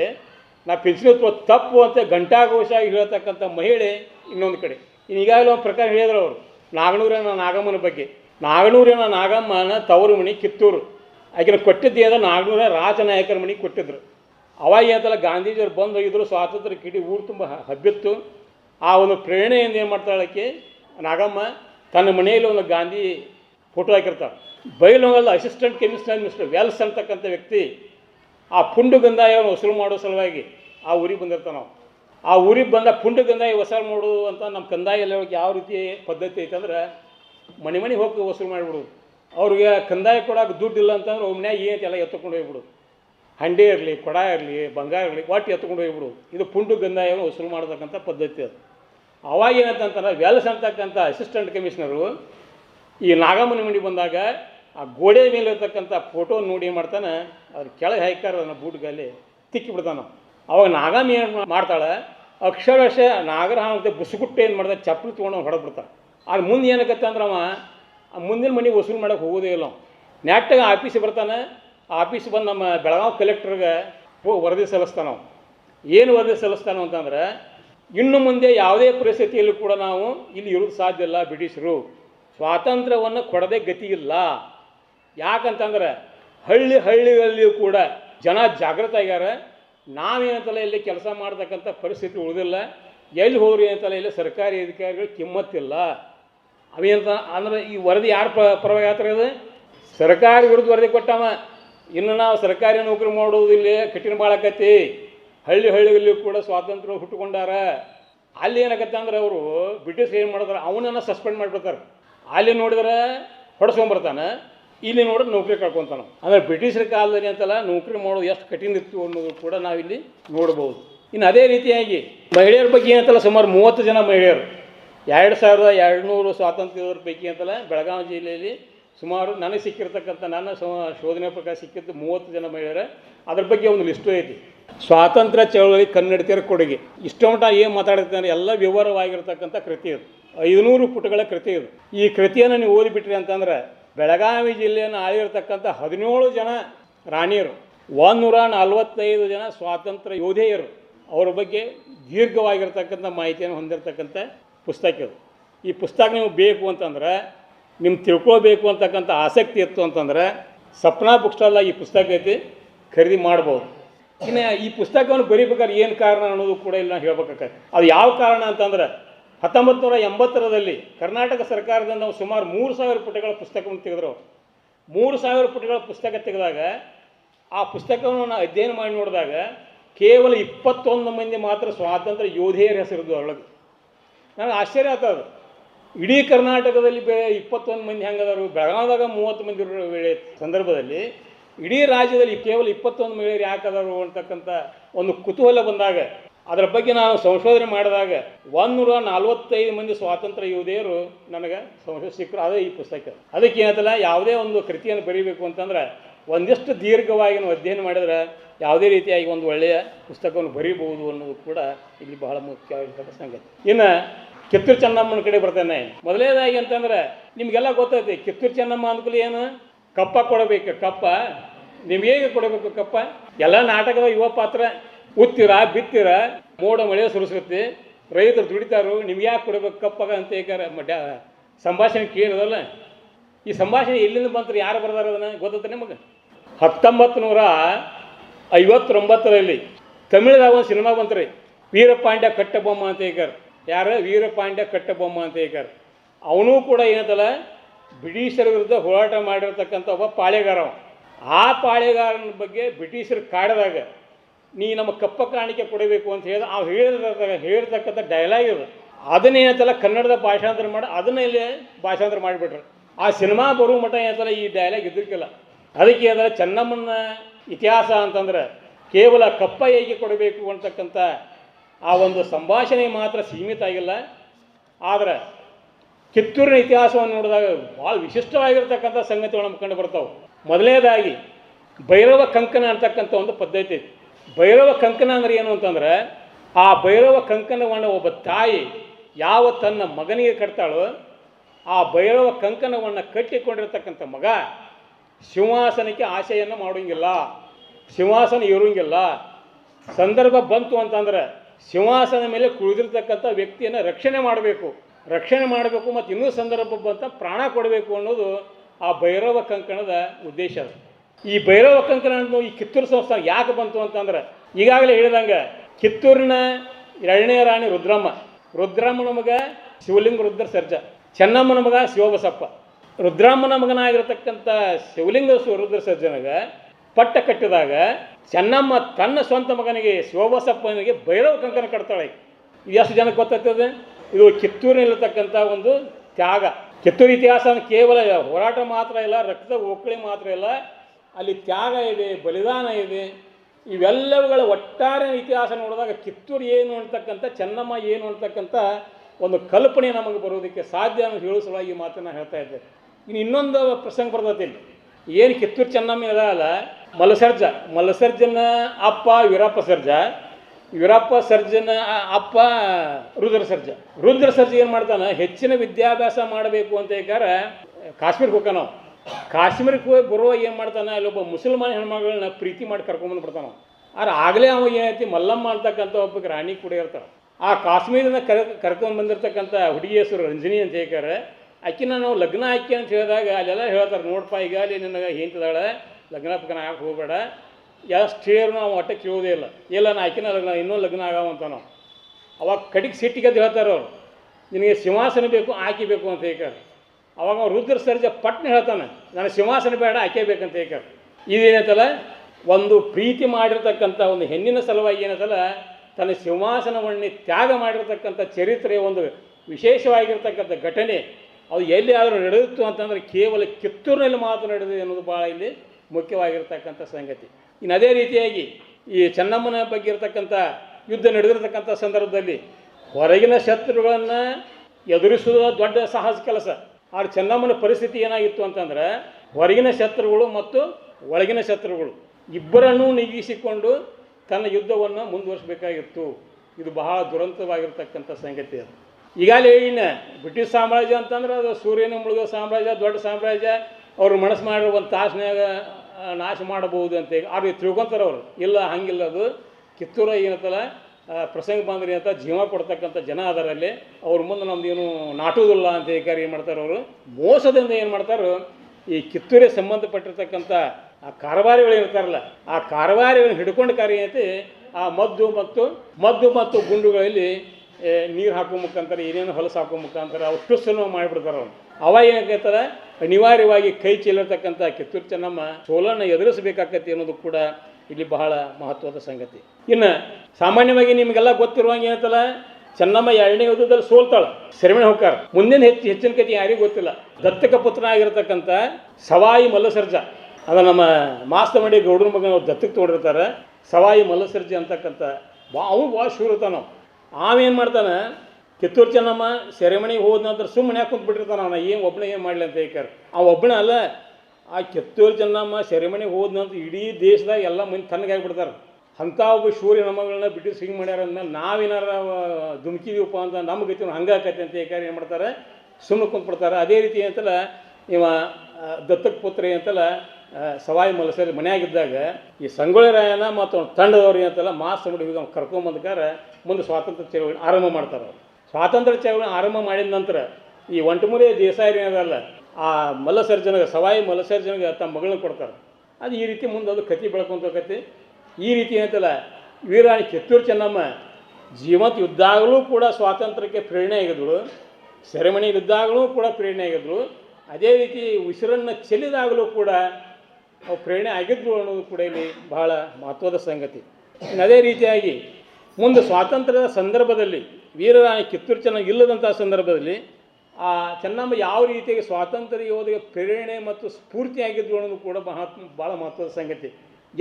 ನಾ ಪಿಂಚಣಿ ತಗೋ ತಪ್ಪು ಅಂತ ಗಂಟಾಘೋಷಾಗಿ ಹೇಳತಕ್ಕಂಥ ಮಹಿಳೆ ಇನ್ನೊಂದು ಕಡೆ. ಈಗಾಗಲೇ ಒಂದು ಪ್ರಕಾರ ಹೇಳಿದ್ರು ಅವರು. ನಾಗನೂರಿನ ನಾಗಮ್ಮನ ಬಗ್ಗೆ. ನಾಗನೂರಿನ ನಾಗಮ್ಮನ ತವರು ಮಣಿ ಕಿತ್ತೂರು. ಆಕಿನ ಕೊಟ್ಟಿದ್ದೇ ಅಂದ್ರೆ ನಾಗನೂರ ರಾಜನಾಯಕರ ಮನೆಗೆ ಕೊಟ್ಟಿದ್ರು. ಅವಾಗ ಏನಂತಲ್ಲ ಗಾಂಧೀಜಿಯವ್ರು ಬಂದು ಹೋಗಿದ್ರು, ಸ್ವಾತಂತ್ರ್ಯ ಕಿಡಿ ಊರು ತುಂಬ ಹಬ್ಬಿತ್ತು. ಆ ಒಂದು ಪ್ರೇರಣೆಯಿಂದ ಏನು ಮಾಡ್ತಾಳೆ ಆಕೆ? ನಾಗಮ್ಮ ತನ್ನ ಮನೆಯಲ್ಲಿ ಒಂದು ಗಾಂಧಿ ಫೋಟೋ ಹಾಕಿರ್ತಾಳೆ. ಬೈಲೊಂಗಲ್ಲ ಅಸಿಸ್ಟೆಂಟ್ ಕೆಮಿಸ್ಟರ್ ಮಿಸ್ಟರ್ ವೆಲ್ಸ್ ಅಂತಕ್ಕಂಥ ವ್ಯಕ್ತಿ. ಆ ಪುಂಡು ಗಂಧಾಯವನ್ನು ವಸೂಲು ಮಾಡೋ ಸಲುವಾಗಿ ಆ ಊರಿಗೆ ಬಂದಿರ್ತಾವೆ ನಾವು ಆ ಊರಿಗೆ ಬಂದ ಪುಂಡು ಗಂಧಾಯ ವಸೂಲು ಮಾಡೋದು ಅಂತ ನಮ್ಮ ಕಂದಾಯ ಇಲಾಖೆ ಯಾವ ರೀತಿ ಪದ್ಧತಿ ಐತಂದ್ರೆ ಮನೆ ಮನೆಗೆ ಹೋಗಿ ವಸೂಲು ಮಾಡಿಬಿಡು. ಅವ್ರಿಗೆ ಕಂದಾಯ ಕೊಡೋಕೆ ದುಡ್ಡು ಇಲ್ಲ ಅಂತಂದ್ರೆ ಏನು ಎಲ್ಲ ಎತ್ತಕೊಂಡು ಹೋಗ್ಬಿಡು. ಹಂಡೆ ಇರಲಿ, ಕೊಡ ಇರಲಿ, ಬಂಗಾರ ಇರಲಿ ಒಟ್ಟು ಎತ್ಕೊಂಡು ಹೋಗ್ಬಿಡು. ಇದು ಪುಂಡು ಗಂಧಾಯವನ್ನು ವಸೂಲು ಮಾಡತಕ್ಕಂಥ ಪದ್ಧತಿ ಅದು. ಅವಾಗ ಏನಂತಂತಾರೆ ವೆಲ್ಸ್ ಅಂತಕ್ಕಂಥ ಅಸಿಸ್ಟೆಂಟ್ ಕಮಿಷನರು ಈ ನಾಗಮನಿ ಮನೆಗೆ ಬಂದಾಗ ಆ ಗೋಡೆ ಮೇಲೆ ಇರ್ತಕ್ಕಂಥ ಫೋಟೋ ನೋಡಿ ಏನು ಮಾಡ್ತಾನೆ ಅದ್ರ ಕೆಳಗೆ ಹಾಕ್ಯಾರ ಅದನ್ನು ಬೂಟ್ಗಲ್ಲಿ, ತಿಕ್ಕಿ ಬಿಡ್ತಾನೆ ಅವಾಗ ನಾಗಾಮಿ ಏನು ಮಾಡ್ತಾಳೆ, ಅಕ್ಷರಶ ನಾಗರಹಾವ ಅಂತ ಬುಸುಗುಟ್ಟೆ ಏನು ಮಾಡ್ದೆ, ಚಪ್ಪಲಿ ತೊಗೊಂಡು ಹೊಡೆದು ಬಿಡ್ತಾನೆ. ಆದ್ರೆ ಮುಂದೆ ಏನಕ್ಕತ್ತೆ ಅಂದ್ರೆ ಅವ ಮುಂದಿನ ಮನೆಗೆ ವಸೂಲು ಮಾಡೋಕೆ ಹೋಗೋದೇ ಇಲ್ಲ ನೆಟ್ಟಾಗ ಆಫೀಸಿಗೆ ಬರ್ತಾನೆ, ಆಫೀಸ್ ಬಂದು ನಮ್ಮ ಬೆಳಗಾವಿ ಕಲೆಕ್ಟ್ರಿಗೆ ವರದಿ ಸಲ್ಲಿಸ್ತಾನೆ ಏನು ವರದಿ ಸಲ್ಲಿಸ್ತಾನ ಅಂತಂದ್ರೆ ಇನ್ನು ಮುಂದೆ ಯಾವುದೇ ಪರಿಸ್ಥಿತಿಯಲ್ಲೂ ಕೂಡ ನಾವು ಇಲ್ಲಿ ಇರೋದು ಸಾಧ್ಯ ಇಲ್ಲ ಬ್ರಿಟಿಷರು. ಸ್ವಾತಂತ್ರ್ಯವನ್ನು ಕೊಡದೆ ಗತಿ ಇಲ್ಲ. ಯಾಕಂತಂದ್ರೆ ಹಳ್ಳಿ ಹಳ್ಳಿಗಳಲ್ಲಿಯೂ ಕೂಡ ಜನ ಜಾಗೃತ ಆಗ್ಯಾರ. ನಾವೇನಂತಲ್ಲ ಇಲ್ಲಿ ಕೆಲಸ ಮಾಡ್ತಕ್ಕಂಥ ಪರಿಸ್ಥಿತಿ ಉಳಿದಿಲ್ಲ. ಎಲ್ಲಿ ಹೋದ್ರಿ ಅಂತಲ್ಲ ಇಲ್ಲಿ ಸರ್ಕಾರಿ ಅಧಿಕಾರಿಗಳು ಕಿಮ್ಮತ್ತಿಲ್ಲ. ಅವೇನಂತ ಅಂದ್ರೆ ಈ ವರದಿ ಯಾರು ಪರವಾಗಿ ಆತರ ಇದು ಸರ್ಕಾರಿ ವಿರುದ್ಧ ವರದಿ ಕೊಟ್ಟವ. ಇನ್ನು ನಾವು ಸರ್ಕಾರಿ ನೌಕರಿ ಮಾಡುವುದಿಲ್ಲ ಕಠಿಣ ಬಾಳಕತ್ತಿ ಹಳ್ಳಿ ಹಳ್ಳಿಗಳಲ್ಲಿ ಕೂಡ ಸ್ವಾತಂತ್ರ್ಯ ಹುಟ್ಟುಕೊಂಡಾರ. ಅಲ್ಲಿ ಏನಾಗತ್ತೆ ಅಂದ್ರೆ ಅವರು ಬ್ರಿಟಿಷ್ ಏನು ಮಾಡಿದ್ರೆ, ಅವನನ್ನು ಸಸ್ಪೆಂಡ್ ಮಾಡಿಬಿಡ್ತಾರೆ. ಅಲ್ಲಿ ನೋಡಿದ್ರೆ ಹೊಡೆಸ್ಕೊಂಬರ್ತಾನೆ. ಇಲ್ಲಿ ನೋಡಿದ್ರೆ ನೌಕರಿ ಕಳ್ಕೊತಾನೆ ಅಂದರೆ ಬ್ರಿಟಿಷರ ಕಾಲದಲ್ಲಿ ಅಂತಲ್ಲ ನೌಕರಿ ಮಾಡೋದು ಎಷ್ಟು ಕಠಿಣ ಇತ್ತು ಅನ್ನೋದು ಕೂಡ ನಾವಿಲ್ಲಿ ನೋಡ್ಬೋದು. ಇನ್ನು ಅದೇ ರೀತಿಯಾಗಿ ಮಹಿಳೆಯರ ಬಗ್ಗೆ ಏನಂತಲ್ಲ ಸುಮಾರು ಮೂವತ್ತು ಜನ ಮಹಿಳೆಯರು. ಎರಡು ಸಾವಿರದ ಎರಡು ನೂರು ಸ್ವಾತಂತ್ರ್ಯದವ್ರ ಪೈಕಿ ಅಂತಲ್ಲ ಬೆಳಗಾವಿ ಜಿಲ್ಲೆಯಲ್ಲಿ ಸುಮಾರು ನನಗೆ ಸಿಕ್ಕಿರ್ತಕ್ಕಂಥ ನನ್ನ ಶೋಧನೆ ಪ್ರಕಾರ ಸಿಕ್ಕಿದ್ದು ಮೂವತ್ತು ಜನ ಮಹಿಳೆಯರ. ಅದ್ರ ಬಗ್ಗೆ ಒಂದು ಲಿಸ್ಟು ಐತಿ. ಸ್ವಾತಂತ್ರ್ಯ ಚಳವಳಿ ಕನ್ನಡತಿಯರ ಕೊಡುಗೆ. ಇಷ್ಟು ಮಟ್ಟ ಏನು ಮಾತಾಡ್ತಾರೆ ಎಲ್ಲ ವಿವರವಾಗಿರ್ತಕ್ಕಂಥ ಕೃತಿ ಇದು ಐದುನೂರು ಪುಟಗಳ ಕೃತಿ ಇದು ಈ ಕೃತಿಯನ್ನು ನೀವು ಓದಿಬಿಟ್ರಿ ಅಂತಂದ್ರೆ ಬೆಳಗಾವಿ ಜಿಲ್ಲೆಯನ್ನು ಆಳಿರ್ತಕ್ಕಂಥ ಹದಿನೇಳು ಜನ ರಾಣಿಯರು, ಒಂದೂರ ನಲವತ್ತೈದು ಜನ ಸ್ವಾತಂತ್ರ್ಯ ಯೋಧೆಯರು. ಅವರ ಬಗ್ಗೆ ದೀರ್ಘವಾಗಿರ್ತಕ್ಕಂಥ ಮಾಹಿತಿಯನ್ನು ಹೊಂದಿರತಕ್ಕಂಥ ಪುಸ್ತಕ ಇದು. ಈ ಪುಸ್ತಕ ನೀವು ಬೇಕು ಅಂತಂದ್ರೆ, ನಿಮ್ಗೆ ತಿಳ್ಕೊಬೇಕು ಅಂತಕ್ಕಂಥ ಆಸಕ್ತಿ ಇತ್ತು ಅಂತಂದ್ರೆ, ಸಪ್ನಾ ಬುಕ್ ಸ್ಟಾಲ್ ಈ ಪುಸ್ತಕ ಐತಿ, ಖರೀದಿ ಮಾಡ್ಬೋದು. ಇನ್ನು ಈ ಪುಸ್ತಕವನ್ನು ಬರೀಬೇಕಾದ್ರೆ ಏನು ಕಾರಣ ಅನ್ನೋದು ಕೂಡ ಇಲ್ಲ ಹೇಳ್ಬೇಕಾಗತ್ತೆ ಅದು ಯಾವ ಕಾರಣ ಅಂತಂದ್ರೆ ಹತ್ತೊಂಬತ್ತು ನೂರ ಎಂಬತ್ತರದಲ್ಲಿ ಕರ್ನಾಟಕ ಸರ್ಕಾರದಿಂದ ನಾವು ಸುಮಾರು ಮೂರು ಸಾವಿರ ಪುಟಗಳ ಪುಸ್ತಕವನ್ನು ತೆಗೆದ್ರು. ಮೂರು ಸಾವಿರ ಪುಟಗಳ ಪುಸ್ತಕ ತೆಗೆದಾಗ ಆ ಪುಸ್ತಕವನ್ನು ನಾನು ಅಧ್ಯಯನ ಮಾಡಿ ನೋಡಿದಾಗ ಕೇವಲ ಇಪ್ಪತ್ತೊಂದು ಮಂದಿ ಮಾತ್ರ ಸ್ವಾತಂತ್ರ್ಯ ಯೋಧೆಯರ ಹೆಸರಿದ್ದು ಒಳಗೆ ನನಗೆ ಆಶ್ಚರ್ಯ ಆಗ್ತದೆ ಇಡೀ ಕರ್ನಾಟಕದಲ್ಲಿ ಬೇ ಇಪ್ಪತ್ತೊಂದು ಮಂದಿ ಹೆಂಗದಾರು, ಬೆಳಗಾವದಾಗ ಮೂವತ್ತು ಮಂದಿ ವೇಳೆ ಸಂದರ್ಭದಲ್ಲಿ ಇಡೀ ರಾಜ್ಯದಲ್ಲಿ ಕೇವಲ ಇಪ್ಪತ್ತೊಂದು ಮಹಿಳೆಯರು ಯಾಕೆ ಅದಾರು ಅಂತಕ್ಕಂಥ ಒಂದು ಕುತೂಹಲ ಬಂದಾಗ ಅದರ ಬಗ್ಗೆ ನಾನು ಸಂಶೋಧನೆ ಮಾಡಿದಾಗ ಒಂದೂರ ನಲ್ವತ್ತೈದು ಮಂದಿ ಸ್ವಾತಂತ್ರ್ಯ ಯೋಧೆಯರು ನನಗೆ ಸಂಶೋಧನೆ ಸಿಕ್ಕರು. ಅದೇ ಈ ಪುಸ್ತಕ. ಅದಕ್ಕೆ ಏನಂತಲ್ಲ, ಯಾವುದೇ ಒಂದು ಕೃತಿಯನ್ನು ಬರೀಬೇಕು ಅಂತಂದ್ರೆ ಒಂದಿಷ್ಟು ದೀರ್ಘವಾಗಿ ನಾವು ಅಧ್ಯಯನ ಮಾಡಿದ್ರೆ ಯಾವುದೇ ರೀತಿಯಾಗಿ ಒಂದು ಒಳ್ಳೆಯ ಪುಸ್ತಕವನ್ನು ಬರೀಬಹುದು ಅನ್ನೋದು ಕೂಡ ಇಲ್ಲಿ ಬಹಳ ಮುಖ್ಯವಾಗಿರ್ತಕ್ಕಂಥ ಸಂಗತಿ. ಇನ್ನು ಕಿತ್ತೂರು ಚೆನ್ನಮ್ಮನ ಕಡೆ ಬರ್ತೇನೆ. ಮೊದಲನೇದಾಗಿ ಅಂತಂದ್ರೆ ನಿಮಗೆಲ್ಲ ಗೊತ್ತೈತಿ ಕಿತ್ತೂರು ಚೆನ್ನಮ್ಮ ಅಂದ್ಕೂಲ ಏನು? ಕಪ್ಪ ಕೊಡಬೇಕು. ಕಪ್ಪ? ನಿಮ್ಗೆ ಹೇಗೆ ಕೊಡಬೇಕು ಕಪ್ಪ? ಎಲ್ಲ ನಾಟಕದ ಯುವ ಪಾತ್ರ ಉತ್ತೀರ, ಬಿತ್ತಿರ, ಮೋಡ, ಮಳೆ ಸುರಿಸುತ್ತೆ. ರೈತರು ದುಡಿತಾರು, ನಿಮ್ಗೆ ಯಾಕೆ ಕೊಡಬೇಕು ಕಪ್ಪಾಗ ಅಂತ ಏಕಾರ ಸಂಭಾಷಣೆ ಕೇಳಿದಲ್ಲ ಈ ಸಂಭಾಷಣೆ ಎಲ್ಲಿಂದ ಬಂತ್ರಿ, ಯಾರು ಬರ್ದಾರ ಅದನ್ನ? ಗೊತ್ತೈತೆ ನಿಮಗೆ? ಹತ್ತೊಂಬತ್ತು ನೂರ ಐವತ್ತೊಂಬತ್ತರಲ್ಲಿ ತಮಿಳದಾಗ ಒಂದು ಸಿನಿಮಾ ಬಂತ್ರಿ. ವೀರಪಾಂಡ್ಯ ಕಟ್ಟಬೊಮ್ಮ ಅಂತ ಹೇಳ್ಕಾರ ಯಾರು? ವೀರಪಾಂಡ್ಯ ಕಟ್ಟಬೊಮ್ಮ ಅಂತ ಹೇಳ್ಕಾರ ಅವನು ಕೂಡ ಏನಂತಲ್ಲ, ಬ್ರಿಟಿಷರ ವಿರುದ್ಧ ಹೋರಾಟ ಮಾಡಿರ್ತಕ್ಕಂಥ ಒಬ್ಬ ಪಾಳೆಗಾರ. ಆ ಪಾಳೆಗಾರನ ಬಗ್ಗೆ ಬ್ರಿಟಿಷರು ಕಾಡಿದಾಗ ನೀ ನಮ್ಮ ಕಪ್ಪ ಕಾಣಿಕೆ ಕೊಡಬೇಕು ಅಂತ ಹೇಳಿ ಅವ್ರು ಹೇಳಿದ ಹೇಳಿರ್ತಕ್ಕಂಥ ಡೈಲಾಗ್ ಇರೋದು ಅದನ್ನ ಏನಂತಲ್ಲ ಕನ್ನಡದ ಭಾಷಾಂತರ ಮಾಡಿ ಅದನ್ನ ಇಲ್ಲಿ ಭಾಷಾಂತರ ಮಾಡಿಬಿಟ್ರು. ಆ ಸಿನಿಮಾ ಬರುವ ಮಟ್ಟ ಏನಂತಲ್ಲ ಈ ಡೈಲಾಗ್ ಇದ್ದಿರ್ಕಿಲ್ಲ. ಅದಕ್ಕೆ ಏನಂದ್ರೆ ಚೆನ್ನಮ್ಮನ ಇತಿಹಾಸ ಅಂತಂದ್ರೆ ಕೇವಲ ಕಪ್ಪ ಹೇಗೆ ಕೊಡಬೇಕು ಅಂತಕ್ಕಂಥ ಆ ಒಂದು ಸಂಭಾಷಣೆ ಮಾತ್ರ ಸೀಮಿತ ಆಗಿಲ್ಲ. ಆದರೆ ಕಿತ್ತೂರಿನ ಇತಿಹಾಸವನ್ನು ನೋಡಿದಾಗ ಭಾಳ ವಿಶಿಷ್ಟವಾಗಿರ್ತಕ್ಕಂಥ ಸಂಗತಿಗಳು ನಮ್ಗೆ ಕಂಡು ಬರ್ತಾವೆ. ಮೊದಲನೇದಾಗಿ, ಭೈರವ ಕಂಕಣ ಅಂತಕ್ಕಂಥ ಒಂದು ಪದ್ಧತಿ ಭೈರವ ಕಂಕಣ ಅಂದ್ರೆ ಏನು ಅಂತಂದ್ರೆ, ಆ ಭೈರವ ಕಂಕಣವನ್ನು ಒಬ್ಬ ತಾಯಿ ಯಾವ ತನ್ನ ಮಗನಿಗೆ ಕಟ್ತಾಳೋ, ಆ ಭೈರವ ಕಂಕಣವನ್ನು ಕಟ್ಟಿಕೊಂಡಿರ್ತಕ್ಕಂಥ ಮಗ ಸಿಂಹಾಸನಕ್ಕೆ ಆಶೆಯನ್ನು ಮಾಡೋಂಗಿಲ್ಲ, ಸಿಂಹಾಸನ ಇರೋಂಗಿಲ್ಲ. ಸಂದರ್ಭ ಬಂತು ಅಂತಂದ್ರೆ ಸಿಂಹಾಸನ ಮೇಲೆ ಕುಳಿದಿರ್ತಕ್ಕಂಥ ವ್ಯಕ್ತಿಯನ್ನು ರಕ್ಷಣೆ ಮಾಡಬೇಕು. ರಕ್ಷಣೆ ಮಾಡಬೇಕು ಮತ್ತು ಇನ್ನೂ ಸಂದರ್ಭ ಬಂತ ಪ್ರಾಣ ಕೊಡಬೇಕು ಅನ್ನೋದು ಆ ಭೈರವ ಕಂಕಣದ ಉದ್ದೇಶ ಅದು. ಈ ಭೈರವ ಕಂಕನ ಈ ಕಿತ್ತೂರು ಸಂಸ್ಥಾನ ಯಾಕೆ ಬಂತು ಅಂತಂದ್ರೆ ಈಗಾಗಲೇ ಹೇಳಿದಂಗೆ ಕಿತ್ತೂರಿನ ಎರಡನೇ ರಾಣಿ ರುದ್ರಮ್ಮ. ರುದ್ರಮ್ಮನ ಮಗ ಶಿವಲಿಂಗ ರುದ್ರ ಸರ್ಜ. ಚೆನ್ನಮ್ಮನ ಮಗ ಶಿವಬಸಪ್ಪ. ರುದ್ರಮ್ಮನ ಮಗನಾಗಿರತಕ್ಕಂಥ ಶಿವಲಿಂಗ ರುದ್ರ ಸರ್ಜನಗ ಪಟ್ಟ ಕಟ್ಟಿದಾಗ ಚೆನ್ನಮ್ಮ ತನ್ನ ಸ್ವಂತ ಮಗನಿಗೆ ಶಿವಬಸಪ್ಪನಿಗೆ ಭೈರವ ಕಂಕನ ಕಟ್ತಾಳೆ. ಎಷ್ಟು ಜನಕ್ಕೆ ಗೊತ್ತಾಗ್ತದೆ? ಇದು ಕಿತ್ತೂರಿನಲ್ಲಿರ್ತಕ್ಕಂಥ ಒಂದು ತ್ಯಾಗ. ಕಿತ್ತೂರು ಇತಿಹಾಸ ಕೇವಲ ಹೋರಾಟ ಮಾತ್ರ ಇಲ್ಲ, ರಕ್ತದ ಒಕ್ಕಳಿ ಮಾತ್ರ ಇಲ್ಲ. ಅಲ್ಲಿ ತ್ಯಾಗ ಇದೆ, ಬಲಿದಾನ ಇದೆ, ಇವೆಲ್ಲವುಗಳ ಒಟ್ಟಾರೆ ಇತಿಹಾಸ ನೋಡಿದಾಗ ಕಿತ್ತೂರು ಏನು ಅಂತಕ್ಕಂಥ, ಚೆನ್ನಮ್ಮ ಏನು ಅಂತಕ್ಕಂಥ ಒಂದು ಕಲ್ಪನೆ ನಮಗೆ ಬರೋದಕ್ಕೆ ಸಾಧ್ಯ ಅನ್ನೋ ಹೇಳೋ ಸಲುವಾಗಿ ಈ ಮಾತನ್ನು ಹೇಳ್ತಾ ಇದ್ದೆ. ಇನ್ನು ಇನ್ನೊಂದು ಪ್ರಸಂಗ ಬರ್ತೈತಿ ಏನು ಕಿತ್ತೂರು ಚೆನ್ನಮ್ಮ ಇದಲ್ಲ ಮಲಸರ್ಜ. ಮಲಸರ್ಜನ ಅಪ್ಪ ವೀರಪ್ಪ ಸರ್ಜ. ವೀರಪ್ಪ ಸರ್ಜನ ಅಪ್ಪ ರುದ್ರ ಸರ್ಜ. ರುದ್ರ ಸರ್ಜ ಏನು ಮಾಡ್ತಾನೆ? ಹೆಚ್ಚಿನ ವಿದ್ಯಾಭ್ಯಾಸ ಮಾಡಬೇಕು ಅಂತ ಹೇಳ್ಕಾರ ಕಾಶ್ಮೀರಕ್ಕೆ ನಾವು ಕಾಶ್ಮೀರಕ್ಕೆ ಹೋಗಿ ಬರುವಾಗ ಏನು ಮಾಡ್ತಾನೆ? ಅಲ್ಲೊಬ್ಬ ಮುಸಲ್ಮಾನ್ ಹೆಣ್ಮಗಳನ್ನ ಪ್ರೀತಿ ಮಾಡಿ ಕರ್ಕೊಂಬಂದು ಬಿಡ್ತಾನೆ. ಆದ್ರೆ ಆಗಲೇ ಅವ ಏನೈತಿ? ಮಲ್ಲಮ್ಮ ಅಂತಕ್ಕಂಥ ಒಬ್ಬ ರಾಣಿ ಕೂಡ ಇರ್ತಾರೆ ಆ ಕಾಶ್ಮೀರನ್ನ ಕರ್, ಕರ್ಕೊಂಡು ಬಂದಿರತಕ್ಕಂಥ ಹುಡುಗಿ ಹೆಸರು ರಂಜನಿ ಅಂತ ಹೇಳ್ತಾರೆ ಆಕಿನ ನಾವು ಲಗ್ನ ಆಕಿ ಅಂತ ಹೇಳಿದಾಗ ಅಲ್ಲೆಲ್ಲ ಹೇಳ್ತಾರೆ ನೋಡಪ್ಪ ಈಗ ಅಲ್ಲಿ ನಿನಗೆ ಹೆಂತಿದಾಳೆ ಲಗ್ನ ಪಕ್ಕನ ಯಾಕೆ ಹೋಗಬೇಡ. ಎಷ್ಟು ಹೇಳಿದ್ರು ನಾವು ಒಟ್ಟೆ ಕೇಳೋದೇ ಇಲ್ಲ. ಇಲ್ಲ, ನಾ ಆಕಿನ ಲಗ್ನ, ಇನ್ನೂ ಲಗ್ನ ಆಗಾವಂತ ಅವಾಗ ಕಡಿಗೆ ಸಿಟ್ಟಿಗೆ ಅಂತ ಹೇಳ್ತಾರೆ ಅವರು. ನಿನಗೆ ಸಿಂಹಾಸನ ಬೇಕು, ಆಕಿ ಬೇಕು, ಅಂತ ಹೇಳ್ತಾರೆ ಅವಾಗ ರುದ್ರ ಸರ್ಜ ಪಟ್ನ ಹೇಳ್ತಾನೆ, ನನಗೆ ಸಿಂಹಾಸನ ಬೇಡ, ಆಕೆ ಬೇಕಂತ ಹೇಳ್ತಾರೆ ಇದೇನೈತಲ್ಲ ಒಂದು ಪ್ರೀತಿ ಮಾಡಿರ್ತಕ್ಕಂಥ ಒಂದು ಹೆಣ್ಣಿನ ಸಲುವಾಗಿ ಏನೈತಲ್ಲ, ತನ್ನ ಸಿಂಹಾಸನವನ್ನು ತ್ಯಾಗ ಮಾಡಿರ್ತಕ್ಕಂಥ ಚರಿತ್ರೆ ಒಂದು ವಿಶೇಷವಾಗಿರ್ತಕ್ಕಂಥ ಘಟನೆ, ಅದು ಎಲ್ಲಿ ಆದರೂ ನಡೆದಿತ್ತು ಅಂತಂದರೆ ಕೇವಲ ಕಿತ್ತೂರಿನಲ್ಲಿ ಮಾತ್ರ ನಡೆದಿದೆ ಅನ್ನೋದು ಭಾಳ ಇಲ್ಲಿ ಮುಖ್ಯವಾಗಿರ್ತಕ್ಕಂಥ ಸಂಗತಿ. ಇನ್ನು ಅದೇ ರೀತಿಯಾಗಿ ಈ ಚೆನ್ನಮ್ಮನ ಬಗ್ಗೆ ಇರತಕ್ಕಂಥ ಯುದ್ಧ ನಡೆದಿರತಕ್ಕಂಥ ಸಂದರ್ಭದಲ್ಲಿ ಹೊರಗಿನ ಶತ್ರುಗಳನ್ನು ಎದುರಿಸುವ ದೊಡ್ಡ ಸಾಹಸ ಕೆಲಸ. ಆದ್ರೆ ಚೆನ್ನಮ್ಮನ ಪರಿಸ್ಥಿತಿ ಏನಾಗಿತ್ತು ಅಂತಂದ್ರೆ ಹೊರಗಿನ ಶತ್ರುಗಳು ಮತ್ತು ಒಳಗಿನ ಶತ್ರುಗಳು ಇಬ್ಬರನ್ನೂ ನೀಗಿಸಿಕೊಂಡು ತನ್ನ ಯುದ್ಧವನ್ನು ಮುಂದುವರಿಸಬೇಕಾಗಿತ್ತು. ಇದು ಬಹಳ ದುರಂತವಾಗಿರ್ತಕ್ಕಂಥ ಸಂಗತಿ ಅದು. ಈಗಾಗಲೇ ಇನ್ನು ಬ್ರಿಟಿಷ್ ಸಾಮ್ರಾಜ್ಯ ಅಂತಂದ್ರೆ ಅದು ಸೂರ್ಯನ ಮುಳುಗೋ ಸಾಮ್ರಾಜ್ಯ, ದೊಡ್ಡ ಸಾಮ್ರಾಜ್ಯ, ಅವ್ರು ಮನಸ್ಸು ಮಾಡಿರೋ ಒಂದು ತಾಸಿನಾಗ ನಾಶ ಮಾಡಬಹುದು ಅಂತ ಅವ್ರಿಗೆ ತಿಳ್ಕೊಂತಾರೆ ಅವರು ಇಲ್ಲ, ಹಂಗಿಲ್ಲ ಅದು. ಕಿತ್ತೂರ ಏನತ್ತಲ್ಲ ಪ್ರಸಂಗ ಬಂದ್ರಿ ಅಂತ ಜೀವ ಕೊಡ್ತಕ್ಕಂಥ ಜನ ಅದರಲ್ಲಿ. ಅವ್ರ ಮುಂದೆ ನಮ್ದು ಏನು ನಾಟುವುದಿಲ್ಲ ಅಂತ ಹೇಳಿ ಏನು ಮಾಡ್ತಾರೆ ಅವರು? ಮೋಸದಿಂದ ಏನು ಮಾಡ್ತಾರೋ? ಈ ಕಿತ್ತೂರಿಗೆ ಸಂಬಂಧಪಟ್ಟಿರ್ತಕ್ಕಂಥ ಆ ಕಾರವಾರಿಗಳು ಇರ್ತಾರಲ್ಲ, ಆ ಕಾರವಾರಿಗಳನ್ನು ಹಿಡ್ಕೊಂಡು ಕಾರ್ಯತೆ ಆ ಮದ್ದು ಮತ್ತು ಮದ್ದು ಮತ್ತು ಗುಂಡುಗಳಲ್ಲಿ ನೀರು ಹಾಕೋ ಮುಖಾಂತರ, ಏನೇನು ಹೊಲಸು ಹಾಕೋ ಮುಖಾಂತರ ಅವ್ರು ಟುಸ್ಸನ್ನು ಮಾಡಿಬಿಡ್ತಾರೆ ಅವ್ರು. ಅವಾಗ ಏನಾಗ್ತಾರೆ ಅನಿವಾರ್ಯವಾಗಿ ಕೈ ಚೆಲ್ಲಿರ್ತಕ್ಕಂಥ ಕಿತ್ತೂರು ಚೆನ್ನಮ್ಮ ಸೋಲನ್ನು ಎದುರಿಸಬೇಕಾಗತ್ತೆ ಅನ್ನೋದು ಕೂಡ ಇಲ್ಲಿ ಬಹಳ ಮಹತ್ವದ ಸಂಗತಿ. ಇನ್ನು ಸಾಮಾನ್ಯವಾಗಿ ನಿಮಗೆಲ್ಲ ಗೊತ್ತಿರುವಂಗೆ ಏನಂತಲ್ಲ, ಚೆನ್ನಮ್ಮ ಎರಡನೇ ಯುದ್ಧದಲ್ಲಿ ಸೋಲ್ತಾಳ, ಸೆರೆಮನೆ ಹೊಕ್ಕಾರ ಮುಂದಿನ ಹೆಚ್ಚು ಹೆಚ್ಚಿನ ಕತೆ ಯಾರಿಗೂ ಗೊತ್ತಿಲ್ಲ. ದತ್ತಕ ಪುತ್ರ ಆಗಿರತಕ್ಕಂಥ ಸವಾಯಿ ಮಲ್ಲಸರ್ಜ. ಅದ ನಮ್ಮ ಮಾಸ್ತಮಡಿ ಗೌಡ್ರ ಮಗ ದತ್ತಕ್ಕೆ ತಗೊಂಡಿರ್ತಾರೆ. ಸವಾಯಿ ಮಲ್ಲಸರ್ಜ ಅಂತಕ್ಕಂಥ ಬಾ ಅವನು ಭಾಳ ಶೂರತಾನ ಆವೇನು ಮಾಡ್ತಾನೆ, ಕಿತ್ತೂರು ಚೆನ್ನಮ್ಮ ಸೆರೆಮನೆಗೆ ಹೋದ ನಂತರ ಸುಮ್ಮನೆ ಯಾಕೆ ಕುಂತು ಬಿಟ್ಟಿರ್ತಾನೆ ಅವನ. ಏನು ಒಬ್ಬನೇ ಏನು ಮಾಡಲಿ ಅಂತ ಹೇಳ್ತಾರೆ ಆ ಒಬ್ಬನೇ ಅಲ್ಲ ಆ ಕಿತ್ತೂರು ಚೆನ್ನಮ್ಮ ಸೆರೆಮನೆಗೆ ಹೋದ ನಂತರ ಇಡೀ ದೇಶದಾಗ ಎಲ್ಲ ಮಂದಿ ತಣ್ಣಗಾಗಿಬಿಡ್ತಾರೆ. ಅಂಥ ಒಬ್ಬ ಶೂರ್ಯ ನಮ್ಮಗಳನ್ನ ಬಿಟ್ಟು ಹಿಂಗೆ ಮಾಡ್ಯಾರ ಅಂದ್ಮೇಲೆ ನಾವೇನಾರ ಧುಮುಕಿದೀವಪ್ಪ ಅಂತ ನಮ್ಮ ಗತಿ ಹಂಗಾಕತ್ತೆ ಅಂತ ಏಕಾರೆ ಏನು ಮಾಡ್ತಾರೆ. ಸುಮ್ಮನೆ ಕುಂತ್ಬಿಡ್ತಾರೆ ಅದೇ ರೀತಿ ಅಂತಲ್ಲ, ಇವ ದತ್ತಕ್ ಪುತ್ರಿ ಅಂತಲ್ಲ ಸವಾಯಿ ಮಲಸರಿ ಮನೆಯಾಗಿದ್ದಾಗ ಈ ಸಂಗೊಳ್ಳಿ ರಾಯನ ಮತ್ತು ಅವ್ನ ತಂಡದವ್ರು ಅಂತಲ್ಲ ಮಾಸ್ ಮಾಡಿ ಅವ್ನು ಕರ್ಕೊಂಬಂದ್ಕಾರ ಮುಂದೆ ಸ್ವಾತಂತ್ರ್ಯ ಚಳವಳಿ ಆರಂಭ ಮಾಡ್ತಾರೆ ಸ್ವಾತಂತ್ರ್ಯ ಚಳವಳಿ ಆರಂಭ ಮಾಡಿದ ನಂತರ ಈ ಒಂಟಮೂರಿ ದೇಸಾಯಿ ಏನದಲ್ಲ ಆ ಮಲ್ಲಸರ್ಜನಗೆ, ಸವಾಯಿ ಮಲ್ಲಸರ್ಜನಗೆ ತಮ್ಮ ಮಗಳನ್ನ ಕೊಡ್ತಾರೆ. ಅದು ಈ ರೀತಿ ಮುಂದೆ ಅದು ಕತಿ ಬೆಳ್ಕೊಂತ ಕತೆ ಈ ರೀತಿ ಏನಂತಲ್ಲ ವೀರಾಣಿ ಕಿತ್ತೂರು ಚೆನ್ನಮ್ಮ ಜೀವಂತ ಯುದ್ಧಾಗಲೂ ಕೂಡ ಸ್ವಾತಂತ್ರ್ಯಕ್ಕೆ ಪ್ರೇರಣೆ ಆಗಿದ್ಳು. ಯುದ್ಧಾಗಲೂ ಕೂಡ ಪ್ರೇರಣೆ ಆಗಿದ್ರು ಅದೇ ರೀತಿ ಉಸಿರನ್ನು ಚೆಲ್ಲಿದಾಗಲೂ ಕೂಡ ಅವು ಪ್ರೇರಣೆ ಆಗಿದ್ರು ಅನ್ನೋದು ಕೂಡ ಇಲ್ಲಿ ಬಹಳ ಮಹತ್ವದ ಸಂಗತಿ. ಅದೇ ರೀತಿಯಾಗಿ ಮುಂದೆ ಸ್ವಾತಂತ್ರ್ಯದ ಸಂದರ್ಭದಲ್ಲಿ, ವೀರರಾಣಿ ಕಿತ್ತೂರು ಚೆನ್ನಾಗಿ ಇಲ್ಲದಂಥ ಸಂದರ್ಭದಲ್ಲಿ ಆ ಚೆನ್ನಮ್ಮ ಯಾವ ರೀತಿಯಾಗಿ ಸ್ವಾತಂತ್ರ್ಯ ಯೋಧರಿಗೆ ಪ್ರೇರಣೆ ಮತ್ತು ಸ್ಫೂರ್ತಿಯಾಗಿದ್ದರು ಅನ್ನೋದು ಕೂಡ ಮಹಾತ್ಮ ಭಾಳ ಮಹತ್ವದ ಸಂಗತಿ.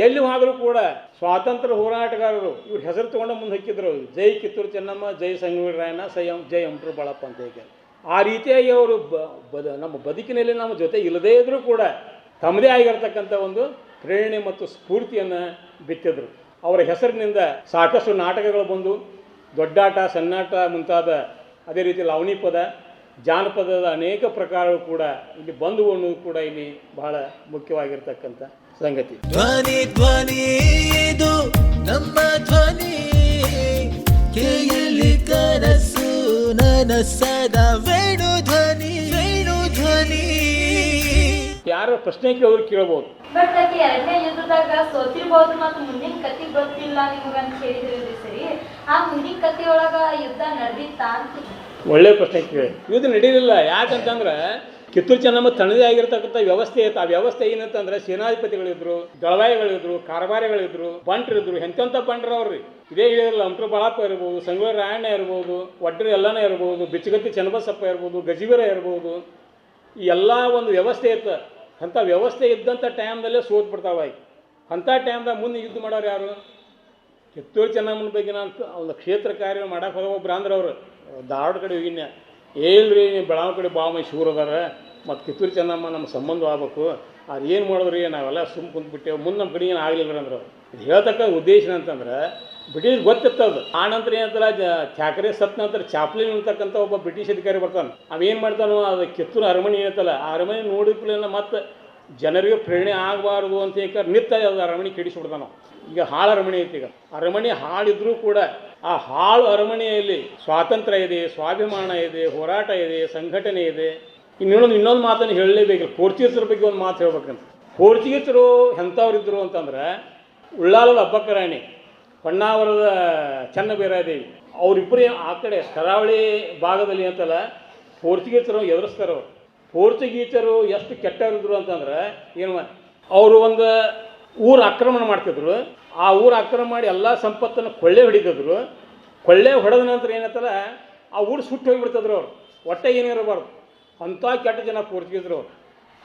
ಎಲ್ಲಿ ಹೋದರೂ ಕೂಡ ಸ್ವಾತಂತ್ರ್ಯ ಹೋರಾಟಗಾರರು ಇವ್ರ ಹೆಸರು ತೊಗೊಂಡು ಮುಂದೆ ಹಾಕಿದ್ರು. ಜೈ ಕಿತ್ತೂರು ಚೆನ್ನಮ್ಮ, ಜೈ ಸಂಗೊಳ್ಳಿ ರಾಯಣ್ಣ, ಸೈ ಜೈ ಅಂಟರು ಬಾಳಪ್ಪ ಅಂತ ಹೇಳಿ ಆ ರೀತಿಯಾಗಿ ಅವರು ಬದ, ನಮ್ಮ ಬದುಕಿನಲ್ಲಿ ನಮ್ಮ ಜೊತೆ ಇಲ್ಲದೇ ಇದ್ದರೂ ಕೂಡ ತಮ್ಮದೇ ಆಗಿರ್ತಕ್ಕಂಥ ಒಂದು ಪ್ರೇರಣೆ ಮತ್ತು ಸ್ಫೂರ್ತಿಯನ್ನು ಬಿತ್ತಿದ್ರು. ಅವರ ಹೆಸರಿನಿಂದ ಸಾಕಷ್ಟು ನಾಟಕಗಳು ಬಂದು, ದೊಡ್ಡಾಟ, ಸಣ್ಣಾಟ ಮುಂತಾದ ಅದೇ ರೀತಿ ಲಾವಣಿ ಪದ ಜಾನಪದದ ಅನೇಕ ಪ್ರಕಾರಗಳು ಕೂಡ ಇಲ್ಲಿ ಬಂದು ಅನ್ನೋದು ಕೂಡ ಇಲ್ಲಿ ಬಹಳ ಮುಖ್ಯವಾಗಿರ್ತಕ್ಕಂಥ ಸಂಗತಿ. ಧ್ವನಿ ಧ್ವನಿ ಇದು ನಮ್ಮ ಧ್ವನಿ. ಕೇಳಿ ಕನಸು ನನಸದ ವೇಣು ಧ್ವನಿ ವೇಣು ಧ್ವನಿ. ಯಾರು ಪ್ರಶ್ನೆ ಕೇಳೋರು ಕೇಳಬಹುದು ಬಟ್ ಆಕಿ ಎರಡನೇ ಯುದ್ಧದಾಗ ಸೋತಿರ್ಬೋದು ಮತ್ತು ಮುಂದಿನ ಕತಿ ಗೊತ್ತಿಲ್ಲ ನಿಮಗಂತ ಹೇಳಿದ್ರಿ ಸರಿ? ಆ ಮುಂದಿನ ಕತಿ ಒಳಗ ಯುದ್ಧ ನಡೆದಿತ್ತಾ ಅಂತ ಒಳ್ಳೆ ಪ್ರಶ್ನೆ ಕೇಳಿ ಇದು ನಡೀಲಿಲ್ಲ. ಯಾಕಂತಂದ್ರೆ ಕಿತ್ತೂರು ಚೆನ್ನಮ್ಮ ತನ್ನದೇ ಆಗಿರ್ತಕ್ಕಂಥ ವ್ಯವಸ್ಥೆ ಇತ್ತು. ಆ ವ್ಯವಸ್ಥೆ ಏನಂತಂದ್ರೆ ಸೇನಾಧಿಪತಿಗಳಿದ್ರು, ದಳವಾಯಿಗಳಿದ್ರು ಕಾರಬಾರಿಗಳಿದ್ರು ಬಂಟ್ರಿದ್ರು ಎಂತೆಂಥ ಬಂಟ್ರು ಅವ್ರಿ ಇದೇ ಹೇಳಿರಲ್ಲ ಅಂಟ್ರ ಬಾಳಪ್ಪ ಇರ್ಬೋದು, ಸಂಗೊಳ್ಳಿ ರಾಯಣ್ಣ ಇರ್ಬೋದು, ಒಡ್ರಿ ಎಲ್ಲನ ಇರ್ಬೋದು, ಬಿಚ್ಚಗತ್ತಿ ಚನ್ನಬಸಪ್ಪ ಇರ್ಬೋದು ಗಜಿವೀರ ಇರ್ಬೋದು. ಈ ಎಲ್ಲ ಒಂದು ವ್ಯವಸ್ಥೆ ಇತ್ತು. ಅಂಥ ವ್ಯವಸ್ಥೆ ಇದ್ದಂಥ ಟೈಮ್ದಲ್ಲೇ ಸೋತ್ ಬಿಡ್ತಾವ. ಅಂಥ ಟೈಮ್ದಾಗ ಮುಂದೆ ಯುದ್ಧ ಮಾಡೋರು ಯಾರು? ಕಿತ್ತೂರು ಚೆನ್ನಮ್ಮನ ಬಗ್ಗೆ ನಾನು ಒಂದು ಕ್ಷೇತ್ರ ಕಾರ್ಯ ಮಾಡಕ್ಕೆ ಹೋಗೋ ಒಬ್ರು ಅಂದ್ರೆ ಅವರು ಧಾರವಾಡ ಕಡೆ ಹೋಗಿನ ಏನ್ರಿ ನೀವು ಬೆಳಗಾವಿ ಕಡೆ ಭಾವ ಶೂರ್ ಅದಾರ. ಮತ್ತು ಕಿತ್ತೂರು ಚೆನ್ನಮ್ಮ ನಮ್ಮ ಸಂಬಂಧ ಆಗಬೇಕು. ಅದು ಏನು ಮಾಡಿದ್ರಿ, ನಾವೆಲ್ಲ ಸುಮ್ಮ ಕುಂತ್ಬಿಟ್ಟೆವು ಮುಂದೆ ನಮ್ಮ ಕಡೆ ಏನು ಆಗಲಿಲ್ಲ ಅಂದ್ರೆ. ಇದು ಹೇಳ್ತಕ್ಕ ಉದ್ದೇಶ ಅಂತಂದ್ರೆ ಬ್ರಿಟಿಷ್ ಗೊತ್ತಿರ್ತದ ಆ ನಂತರ ಏನಂತಾರೆ ಸತ್ ನಂತರ ಚಾಪ್ಲಿನ್ ಅಂತಕ್ಕಂಥ ಒಬ್ಬ ಬ್ರಿಟಿಷ್ ಅಧಿಕಾರಿ ಬರ್ತಾನೆ. ಅವೇನು ಮಾಡ್ತಾನೋ, ಅದು ಕಿತ್ತೂರು ಅರಮನೆ ಏನಂತಲ್ಲ ಆ ಅರಮನೆ ನೋಡಿದ್ಮೇಲೆ ಮತ್ತು ಜನರಿಗೆ ಪ್ರೇರಣೆ ಆಗಬಾರ್ದು ಅಂತ ನಿತ್ಯ ಅದು ಅರಮನೆ ಕೆಡಿಸ್ಬಿಡ್ತಾನ ಈಗ ಹಾಳು ಅರಮನೆ ಐತಿ ಈಗ. ಅರಮನೆ ಹಾಳಿದ್ರೂ ಕೂಡ ಆ ಹಾಳು ಅರಮನೆಯಲ್ಲಿ ಸ್ವಾತಂತ್ರ್ಯ ಇದೆ, ಸ್ವಾಭಿಮಾನ ಇದೆ, ಹೋರಾಟ ಇದೆ, ಸಂಘಟನೆ ಇದೆ. ಇನ್ನೊಂದು ಇನ್ನೊಂದು ಮಾತನ್ನು ಹೇಳಲೇಬೇಕು. ಪೋರ್ಚುಗೀಸರ ಬಗ್ಗೆ ಒಂದು ಮಾತು ಹೇಳ್ಬೇಕಂತ. ಪೋರ್ಚುಗೀಸರು ಎಂಥವ್ರಿದ್ರು ಅಂತಂದ್ರೆ ಉಳ್ಳಾಲದ ಅಬ್ಬಕ್ಕರಾಣಿ ಹೊನ್ನಾವರದ ಚನ್ನಬೀರಾದೇವಿ. ಅವರಿಬ್ಬರೇ ಆ ಕಡೆ ಕರಾವಳಿ ಭಾಗದಲ್ಲಿ ಅಂತಲ್ಲ ಪೋರ್ಚುಗೀಸರು ಎದುರಿಸ್ತಾರವ್ರು. ಪೋರ್ಚುಗೀಸರು ಎಷ್ಟು ಕೆಟ್ಟವರಿದ್ರು ಅಂತಂದ್ರೆ ಏನು ಅವರು ಒಂದು ಊರು ಆಕ್ರಮಣ ಮಾಡ್ತಿದ್ರು. ಆ ಊರು ಆಕ್ರಮಣ ಮಾಡಿ ಎಲ್ಲ ಸಂಪತ್ತನ್ನು ಕೊಳ್ಳೆ ಹೊಡಿತಿದ್ರು. ಕೊಳ್ಳೆ ಹೊಡೆದ ನಂತರ ಏನತ್ತಲ್ಲ ಆ ಊರು ಸುಟ್ಟು ಹೋಗಿಬಿಡ್ತಿದ್ರು ಅವರು. ಹೊಟ್ಟೆ ಏನಿರಬಾರ್ದು ಅಂಥ ಕೆಟ್ಟ ಜನ ಪೋರ್ಚುಗೀಸರು ಅವರು.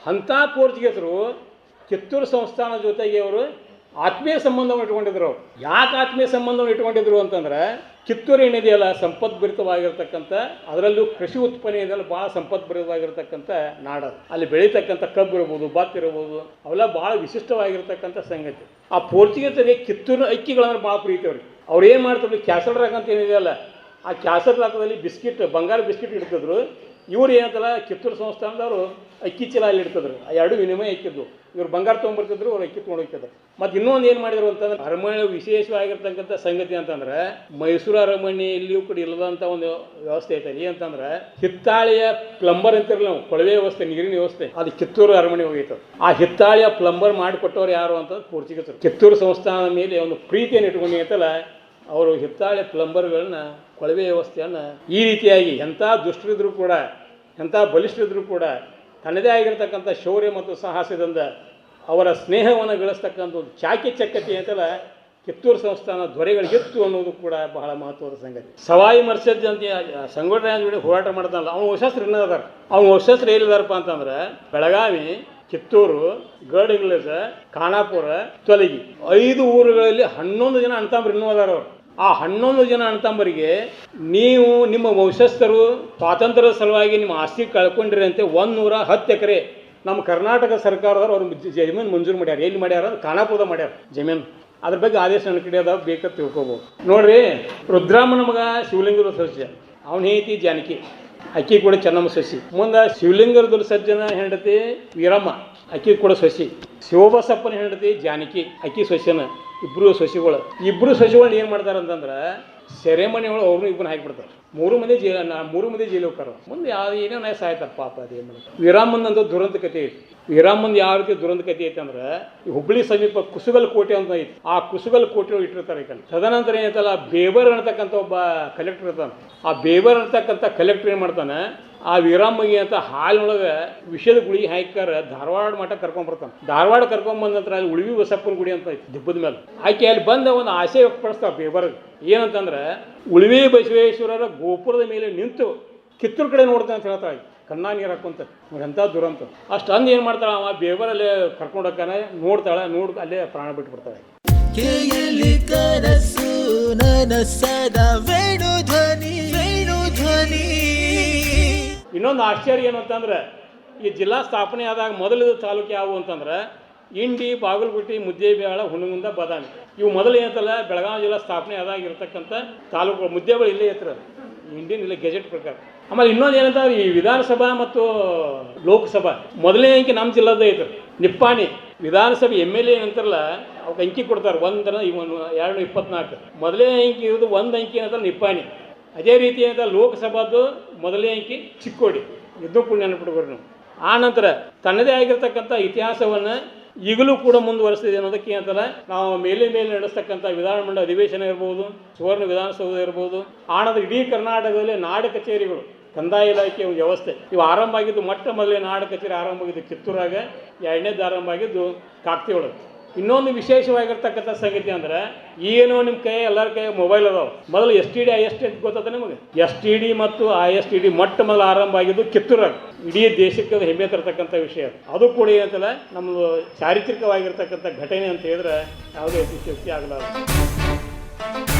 ಅಂಥ ಪೋರ್ಚುಗೀಸರು ಕಿತ್ತೂರು ಸಂಸ್ಥಾನ ಜೊತೆಗೆ ಅವರು ಆತ್ಮೀಯ ಸಂಬಂಧವನ್ನು ಇಟ್ಕೊಂಡಿದ್ರು ಅವರು. ಯಾಕೆ ಆತ್ಮೀಯ ಸಂಬಂಧವನ್ನು ಇಟ್ಕೊಂಡಿದ್ರು ಅಂತಂದ್ರೆ ಕಿತ್ತೂರು ಏನಿದೆಯಲ್ಲ ಸಂಪದ್ಭರಿತವಾಗಿರ್ತಕ್ಕಂಥ, ಅದರಲ್ಲೂ ಕೃಷಿ ಉತ್ಪನ್ನ ಇದೆಯಲ್ಲ ಭಾಳ ಸಂಪದ್ಭರಿತವಾಗಿರ್ತಕ್ಕಂಥ ನಾಡದು ಅಲ್ಲಿ ಬೆಳೀತಕ್ಕಂಥ ಕಬ್ಬು ಇರ್ಬೋದು ಭತ್ತ ಇರ್ಬೋದು, ಅವೆಲ್ಲ ಭಾಳ ವಿಶಿಷ್ಟವಾಗಿರ್ತಕ್ಕಂಥ ಸಂಗತಿ. ಆ ಪೋರ್ಚುಗೀಸರಿಗೆ ಕಿತ್ತೂರಿನ ಅಕ್ಕಿಗಳಂದ್ರೆ ಭಾಳ ಪ್ರೀತಿ ಅವ್ರು ಏನು ಮಾಡ್ತಾರೆ ಕ್ಯಾಸಲ್ ರಾಕ್ ಅಂತ ಏನಿದೆಯಲ್ಲ, ಆ ಕ್ಯಾಸಲ್ ರಾಕದಲ್ಲಿ ಬಿಸ್ಕಿಟ್, ಬಂಗಾರ ಬಿಸ್ಕಿಟ್ ಇಡ್ತಿದ್ರು ಇವ್ರು ಏನಂತಲ್ಲ, ಕಿತ್ತೂರು ಸಂಸ್ಥಾನದವರು ಅಕ್ಕಿ ಚೀಲ ಅಲ್ಲಿ ಇಡ್ತಿದ್ರು. ಆ ಎರಡು ವಿನಿಮಯ ಇಕ್ಕಿದ್ದು ಇವ್ರು ಬಂಗಾರ ತೊಗೊಂಬರ್ತಿದ್ರು ಅವ್ರು ಅಕ್ಕಿ ತೊಗೊಂಡು ಹೋಗ್ತಿದ್ರು. ಮತ್ತು ಇನ್ನೊಂದು ಏನು ಮಾಡಿದ್ರು ಅಂತಂದ್ರೆ ಅರಮನೆ ವಿಶೇಷವಾಗಿರ್ತಕ್ಕಂಥ ಸಂಗತಿ ಅಂತಂದ್ರೆ, ಮೈಸೂರು ಅರಮನೆಯಲ್ಲಿಯೂ ಕೂಡ ಇಲ್ಲದಂಥ ಒಂದು ವ್ಯವಸ್ಥೆ ಐತೆ ಏನಂತಂದ್ರೆ, ಹಿತ್ತಾಳೆಯ ಪ್ಲಂಬರ್ ಅಂತಿರಲ್ಲ ನಾವು, ಕೊಳವೆ ವ್ಯವಸ್ಥೆ, ನೀರಿನ ವ್ಯವಸ್ಥೆ, ಅದು ಕಿತ್ತೂರು ಅರಮನೆ ಹೋಗಿತ್ತು ಆ ಹಿತ್ತಾಳೆಯ ಪ್ಲಂಬರ್ ಮಾಡಿಕೊಟ್ಟವ್ರು ಯಾರು ಅಂತಂದ್ರೆ ಪೋರ್ಚುಗೀಸರು. ಕಿತ್ತೂರು ಸಂಸ್ಥಾನದ ಮೇಲೆ ಒಂದು ಪ್ರೀತಿಯನ್ನು ಇಟ್ಕೊಂಡು ಅಂತಲ್ಲ, ಅವರು ಹಿತ್ತಾಳೆ ಪ್ಲಂಬರ್ಗಳನ್ನ ಕೊಳವೆ ವ್ಯವಸ್ಥೆಯನ್ನು ಈ ರೀತಿಯಾಗಿ ಎಂಥ ದುಷ್ಟರಿದ್ರೂ ಕೂಡ, ಎಂಥ ಬಲಿಷ್ಠರಿದ್ರೂ ಕೂಡ, ತನ್ನದೇ ಆಗಿರತಕ್ಕಂಥ ಶೌರ್ಯ ಮತ್ತು ಸಾಹಸದಿಂದ ಅವರ ಸ್ನೇಹವನ್ನು ಗಳಿಸ್ತಕ್ಕಂಥ ಒಂದು ಚಾಕಿ ಚಕ್ಕತಿ ಅಂತಲ್ಲ, ಕಿತ್ತೂರು ಸಂಸ್ಥಾನ ದೊರೆಗಳಿಗಿತ್ತು ಅನ್ನೋದು ಕೂಡ ಬಹಳ ಮಹತ್ವದ ಸಂಗತಿ. ಸವಾಯಿ ಮರ್ಸದ್ ಅಂತ ಸಂಘಟನೆ ಜೊತೆ ಹೋರಾಟ ಮಾಡ್ತಾನಲ್ಲ, ಅವನು ವಶಸ್ತ್ರ ಇನ್ನೂ ಅದಾರ. ಅವ್ನು ವಶಸ್ತ್ರ ಎಲ್ಲಿದಾರಪ್ಪ ಅಂತಂದ್ರೆ, ಬೆಳಗಾವಿ, ಕಿತ್ತೂರು ಗರ್ಡ್ ಖಾನಾಪುರ, ತೊಲಗಿ, ಐದು ಊರುಗಳಲ್ಲಿ ಹನ್ನೊಂದು ಜನ ಅಣ್ತಂಬ್ರು ಇನ್ನೂ ಅದಾರ ಅವ್ರು. ಆ ಹನ್ನೊಂದು ಜನ ಅಣ್ತಂಬರಿಗೆ ನೀವು ನಿಮ್ಮ ವಂಶಸ್ಥರು ಸ್ವಾತಂತ್ರ್ಯದ ಸಲುವಾಗಿ ನಿಮ್ಮ ಆಸ್ತಿ ಕಳ್ಕೊಂಡಿರಿ ಅಂತ ಒಂದು ನೂರ ಹತ್ತು ಎಕರೆ ನಮ್ಮ ಕರ್ನಾಟಕ ಸರ್ಕಾರದವ್ರು ಅವ್ರ ಜಮೀನು ಮಂಜೂರು ಮಾಡ್ಯಾರ. ಎಲ್ಲಿ ಮಾಡ್ಯಾರ? ಅದು ಖಾನಾಪುರದ ಮಾಡ್ಯಾರ ಜಮೀನು. ಅದ್ರ ಬಗ್ಗೆ ಆದೇಶ ನನ್ನ ಕಡೆ ಅದಾವ ಬೇಕಾದ ತಿಳ್ಕೊಬೋದು. ನೋಡ್ರಿ, ರುದ್ರಾಮನ ಮಗ ಶಿವಲಿಂಗದ ಸಸ್ಯ. ಅವನ ಹೇತಿ ಜಾನಕಿ. ಅಕ್ಕಿ ಕೂಡ ಚೆನ್ನಮ್ಮ ಸಸಿ. ಮುಂದೆ ಶಿವಲಿಂಗರದ ಸಜ್ಜನ ಹೆಂಡತಿ ವೀರಮ್ಮ. ಅಕ್ಕಿ ಕೂಡ ಸಸಿ. ಶಿವಬಸಪ್ಪನ ಹೆಂಡತಿ ಜಾನಕಿ. ಅಕ್ಕಿ ಸಸ್ಯನ. ಇಬ್ಬರು ಸಸಿಗಳು ಇಬ್ಬರು ಸಸಿಗಳನ್ನ ಏನು ಮಾಡ್ತಾರೆ ಅಂತಂದ್ರೆ ಸೆರೆಮನಿ ಒಳಗೆ ಅವ್ರನ್ನ ಇಬ್ಬರನ್ನ ಹಾಕಿಬಿಡ್ತಾರೆ. ಮೂರು ಮಂದಿ ಜೈಲ, ನಾ ಮೂರು ಮಂದಿ ಜೈಲು ಹೋಗ್ತಾರ. ಮುಂದೆ ಯಾವ ಏನೋ ನಾಯಿ ಸಾಯ್ತಾರೆ ಪಾಪ ಅದೇನು ಮಾಡೋದು ವೀರಾಮನ್ ದುರಂತ ಕತೆ ಐತಿ. ವೀರಾಮನ್ ಯಾವ ರೀತಿ ದುರಂತ ಕತೆ ಐತೆ ಅಂದ್ರೆ ಹುಬ್ಳಿ ಸಮೀಪ ಕುಸುಗಲ್ ಕೋಟೆ ಅಂತ ಐತಿ. ಆ ಕುಸುಗಲ್ ಕೋಟೆ ಇಟ್ಟಿರ್ತಾರೆ ಈಗ ತದನಂತರ ಏನೈತಲ್ಲ, ಬೇಬರ್ ಅನ್ನತಕ್ಕಂಥ ಒಬ್ಬ ಕಲೆಕ್ಟರ್ ಇರ್ತಾನೆ. ಆ ಬೇಬರ್ ಅನ್ನತಕ್ಕಂಥ ಕಲೆಕ್ಟರ್ ಏನು ಮಾಡ್ತಾನೆ ಆ ವೀರಾಮಗಿ ಅಂತ ಹಾಲಿನೊಳಗೆ ವಿಷದ ಗುಳಿ ಹಾಕ್ಯಾರ ಧಾರವಾಡ ಮಠ ಕರ್ಕೊಂಡ್ಬರ್ತಾನೆ ಧಾರವಾಡ ಕರ್ಕೊಂಬಂದ ನಂತರ ಅಲ್ಲಿ ಉಳಿವಿ ಬಸಪ್ಪನ ಗುಡಿ ಅಂತ ಐತಿ ದಿಬ್ಬದ ಮೇಲೆ ಆಕೆ ಅಲ್ಲಿ ಬಂದ ಒಂದು ಆಸೆ ವ್ಯಕ್ತಪಡಿಸ್ತಾವ ಬೇವರ ಏನಂತಂದ್ರೆ ಉಳಿವಿ ಬಸವೇಶ್ವರರ ಗೋಪುರದ ಮೇಲೆ ನಿಂತು ಕಿತ್ತೂರು ಕಡೆ ನೋಡ್ತಾನೆ ಅಂತ ಹೇಳ್ತಾಳೆ ಕಣ್ಣಾ ನೀರು ಹಾಕೊಂತ. ಎಂಥ ದುರಂತ. ಅಷ್ಟು ಅಂದು ಏನು ಮಾಡ್ತಾಳೆ ಅವ? ಬೇಬರಲ್ಲೇ ಕರ್ಕೊಂಡು ಹೋಗ್ತಾನೆ ನೋಡ್ತಾಳೆ, ನೋಡಿ ಅಲ್ಲೇ ಪ್ರಾಣ ಬಿಟ್ಟು ಬಿಡ್ತಾಳೆ ವೇಣು ಧ್ವನಿ ವೇಣು ಇನ್ನೊಂದು ಆಶ್ಚರ್ಯ ಏನು ಅಂತಂದ್ರೆ ಈ ಜಿಲ್ಲಾ ಸ್ಥಾಪನೆ ಆದಾಗ ಮೊದಲಿದ ತಾಲೂಕು ಯಾವುವು ಅಂತಂದ್ರೆ, ಇಂಡಿ, ಬಾಗಲಕೋಟೆ ಮುದ್ದೇಬೇಳ ಹುಣಗುಂದ, ಬದಾಮಿ. ಇವು ಮೊದಲು ಏನಂತಲ್ಲ, ಬೆಳಗಾವಿ ಜಿಲ್ಲಾ ಸ್ಥಾಪನೆ ಆದಾಗ ಇರತಕ್ಕಂಥ ತಾಲೂಕುಗಳು ಮುದ್ದೇಬೇಳ ಇಲ್ಲೇ ಇರ್ತಾರೆ ಇಂಡಿಯನ್ ಇಲ್ಲ ಗೆಜೆಟ್ ಪ್ರಕಾರ. ಆಮೇಲೆ ಇನ್ನೊಂದು ಏನಂತಂದ್ರೆ, ಈ ವಿಧಾನಸಭಾ ಮತ್ತು ಲೋಕಸಭಾ, ಮೊದಲನೇ ಅಂಕಿ ನಮ್ಮ ಜಿಲ್ಲಾದ ಐತ್ರಿ ನಿಪ್ಪಾಣಿ ವಿಧಾನಸಭೆ ಎಂ ಎಲ್ ಎ ಏನಂತಾರಲ್ಲ ಅವ್ಕೆ ಅಂಕಿ ಕೊಡ್ತಾರೆ. ಒಂದರ ಎರಡು, ಇಪ್ಪತ್ನಾಲ್ಕು. ಮೊದಲನೇ ಅಂಕಿ ಇರೋದು ಒಂದು ಅಂಕಿ ಏನಂತಾರೆ ನಿಪ್ಪಾಣಿ. ಅದೇ ರೀತಿಯಾದ ಲೋಕಸಭಾದು ಮೊದಲನೇ ಅಂಕಿ ಚಿಕ್ಕೋಡಿ ಇದನ್ನು ಕೂಡ ನೆನಪಿಟ್ಕೊಡ್ರಿ ನೀವು. ಆ ನಂತರ ತನ್ನದೇ ಆಗಿರ್ತಕ್ಕಂಥ ಇತಿಹಾಸವನ್ನು ಈಗಲೂ ಕೂಡ ಮುಂದುವರಿಸ್ತಿದೆ ಅನ್ನೋದಕ್ಕೆ ಅಂತಲ್ಲ, ನಾವು ಮೇಲೆ ಮೇಲೆ ನಡೆಸ್ತಕ್ಕಂಥ ವಿಧಾನಮಂಡಲ ಅಧಿವೇಶನ ಇರ್ಬೋದು, ಸುವರ್ಣ ವಿಧಾನಸೌಧ ಇರ್ಬೋದು ಆನಂತರ ನಂತರ ಇಡೀ ಕರ್ನಾಟಕದಲ್ಲಿ ನಾಡ ಕಚೇರಿಗಳು, ಕಂದಾಯ ಇಲಾಖೆಯ ವ್ಯವಸ್ಥೆ. ಇವು ಆರಂಭ ಆಗಿದ್ದು ಮೊಟ್ಟ ಮೊದಲೇ ನಾಡ ಕಚೇರಿ ಆರಂಭ ಆಗಿದ್ದು ಕಿತ್ತೂರಾಗ ಎರಡನೇದು ಆರಂಭ ಆಗಿದ್ದು ಕಾಪ್ತಿ ಒಳಗೆ ಇನ್ನೊಂದು ವಿಶೇಷವಾಗಿರ್ತಕ್ಕಂಥ ಸಂಗತಿ ಅಂದ್ರೆ ಏನು ನಿಮ್ಮ ಕೈ, ಎಲ್ಲರ ಕೈ ಮೊಬೈಲ್ ಅದಾವ. ಮೊದಲು S T D I S T ನಿಮಗೆ? ಎಸ್ ಟಿ ಡಿ ಮತ್ತು ಐ ಎಸ್ ಟಿ ಡಿ ಮೊಟ್ಟ ಮೊದಲು ಆರಂಭ ಆಗಿದ್ದು ಕಿತ್ತೂರಾಗ. ಇಡೀ ದೇಶಕ್ಕೆ ಅದು ಹೆಮ್ಮೆ ತರ್ತಕ್ಕಂಥ ವಿಷಯ ಅದು. ಕೂಡ ಏನಂತಲ್ಲ ನಮ್ಮದು ಚಾರಿತ್ರಿಕವಾಗಿರ್ತಕ್ಕಂಥ ಘಟನೆ ಅಂತ ಹೇಳಿದ್ರೆ ಯಾವುದೇ ಅತಿಶಕ್ತಿ ಆಗಲಾರದು.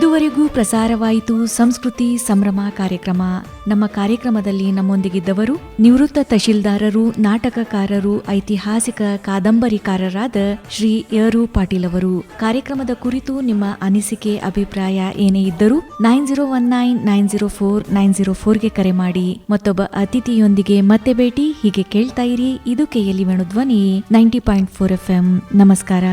ಇದುವರೆಗೂ ಪ್ರಸಾರವಾಯಿತು ಸಂಸ್ಕೃತಿ ಸಂಭ್ರಮ ಕಾರ್ಯಕ್ರಮ. ನಮ್ಮ ಕಾರ್ಯಕ್ರಮದಲ್ಲಿ ನಮ್ಮೊಂದಿಗಿದ್ದವರು ನಿವೃತ್ತ ತಹಶೀಲ್ದಾರರು, ನಾಟಕಕಾರರು, ಐತಿಹಾಸಿಕ ಕಾದಂಬರಿಕಾರರಾದ ಶ್ರೀ ಯರು ಪಾಟೀಲ್ ಅವರು. ಕಾರ್ಯಕ್ರಮದ ಕುರಿತು ನಿಮ್ಮ ಅನಿಸಿಕೆ, ಅಭಿಪ್ರಾಯ ಏನೇ ಇದ್ದರೂ nine zero one nine nine zero four nine zero ಫೋರ್ಗೆ ಕರೆ ಮಾಡಿ. ಮತ್ತೊಬ್ಬ ಅತಿಥಿಯೊಂದಿಗೆ ಮತ್ತೆ ಭೇಟಿ. ಹೀಗೆ ಕೇಳ್ತಾ ಇರಿ, ಇದು KLE Venu Dhwani ninety point four F ನಮಸ್ಕಾರ.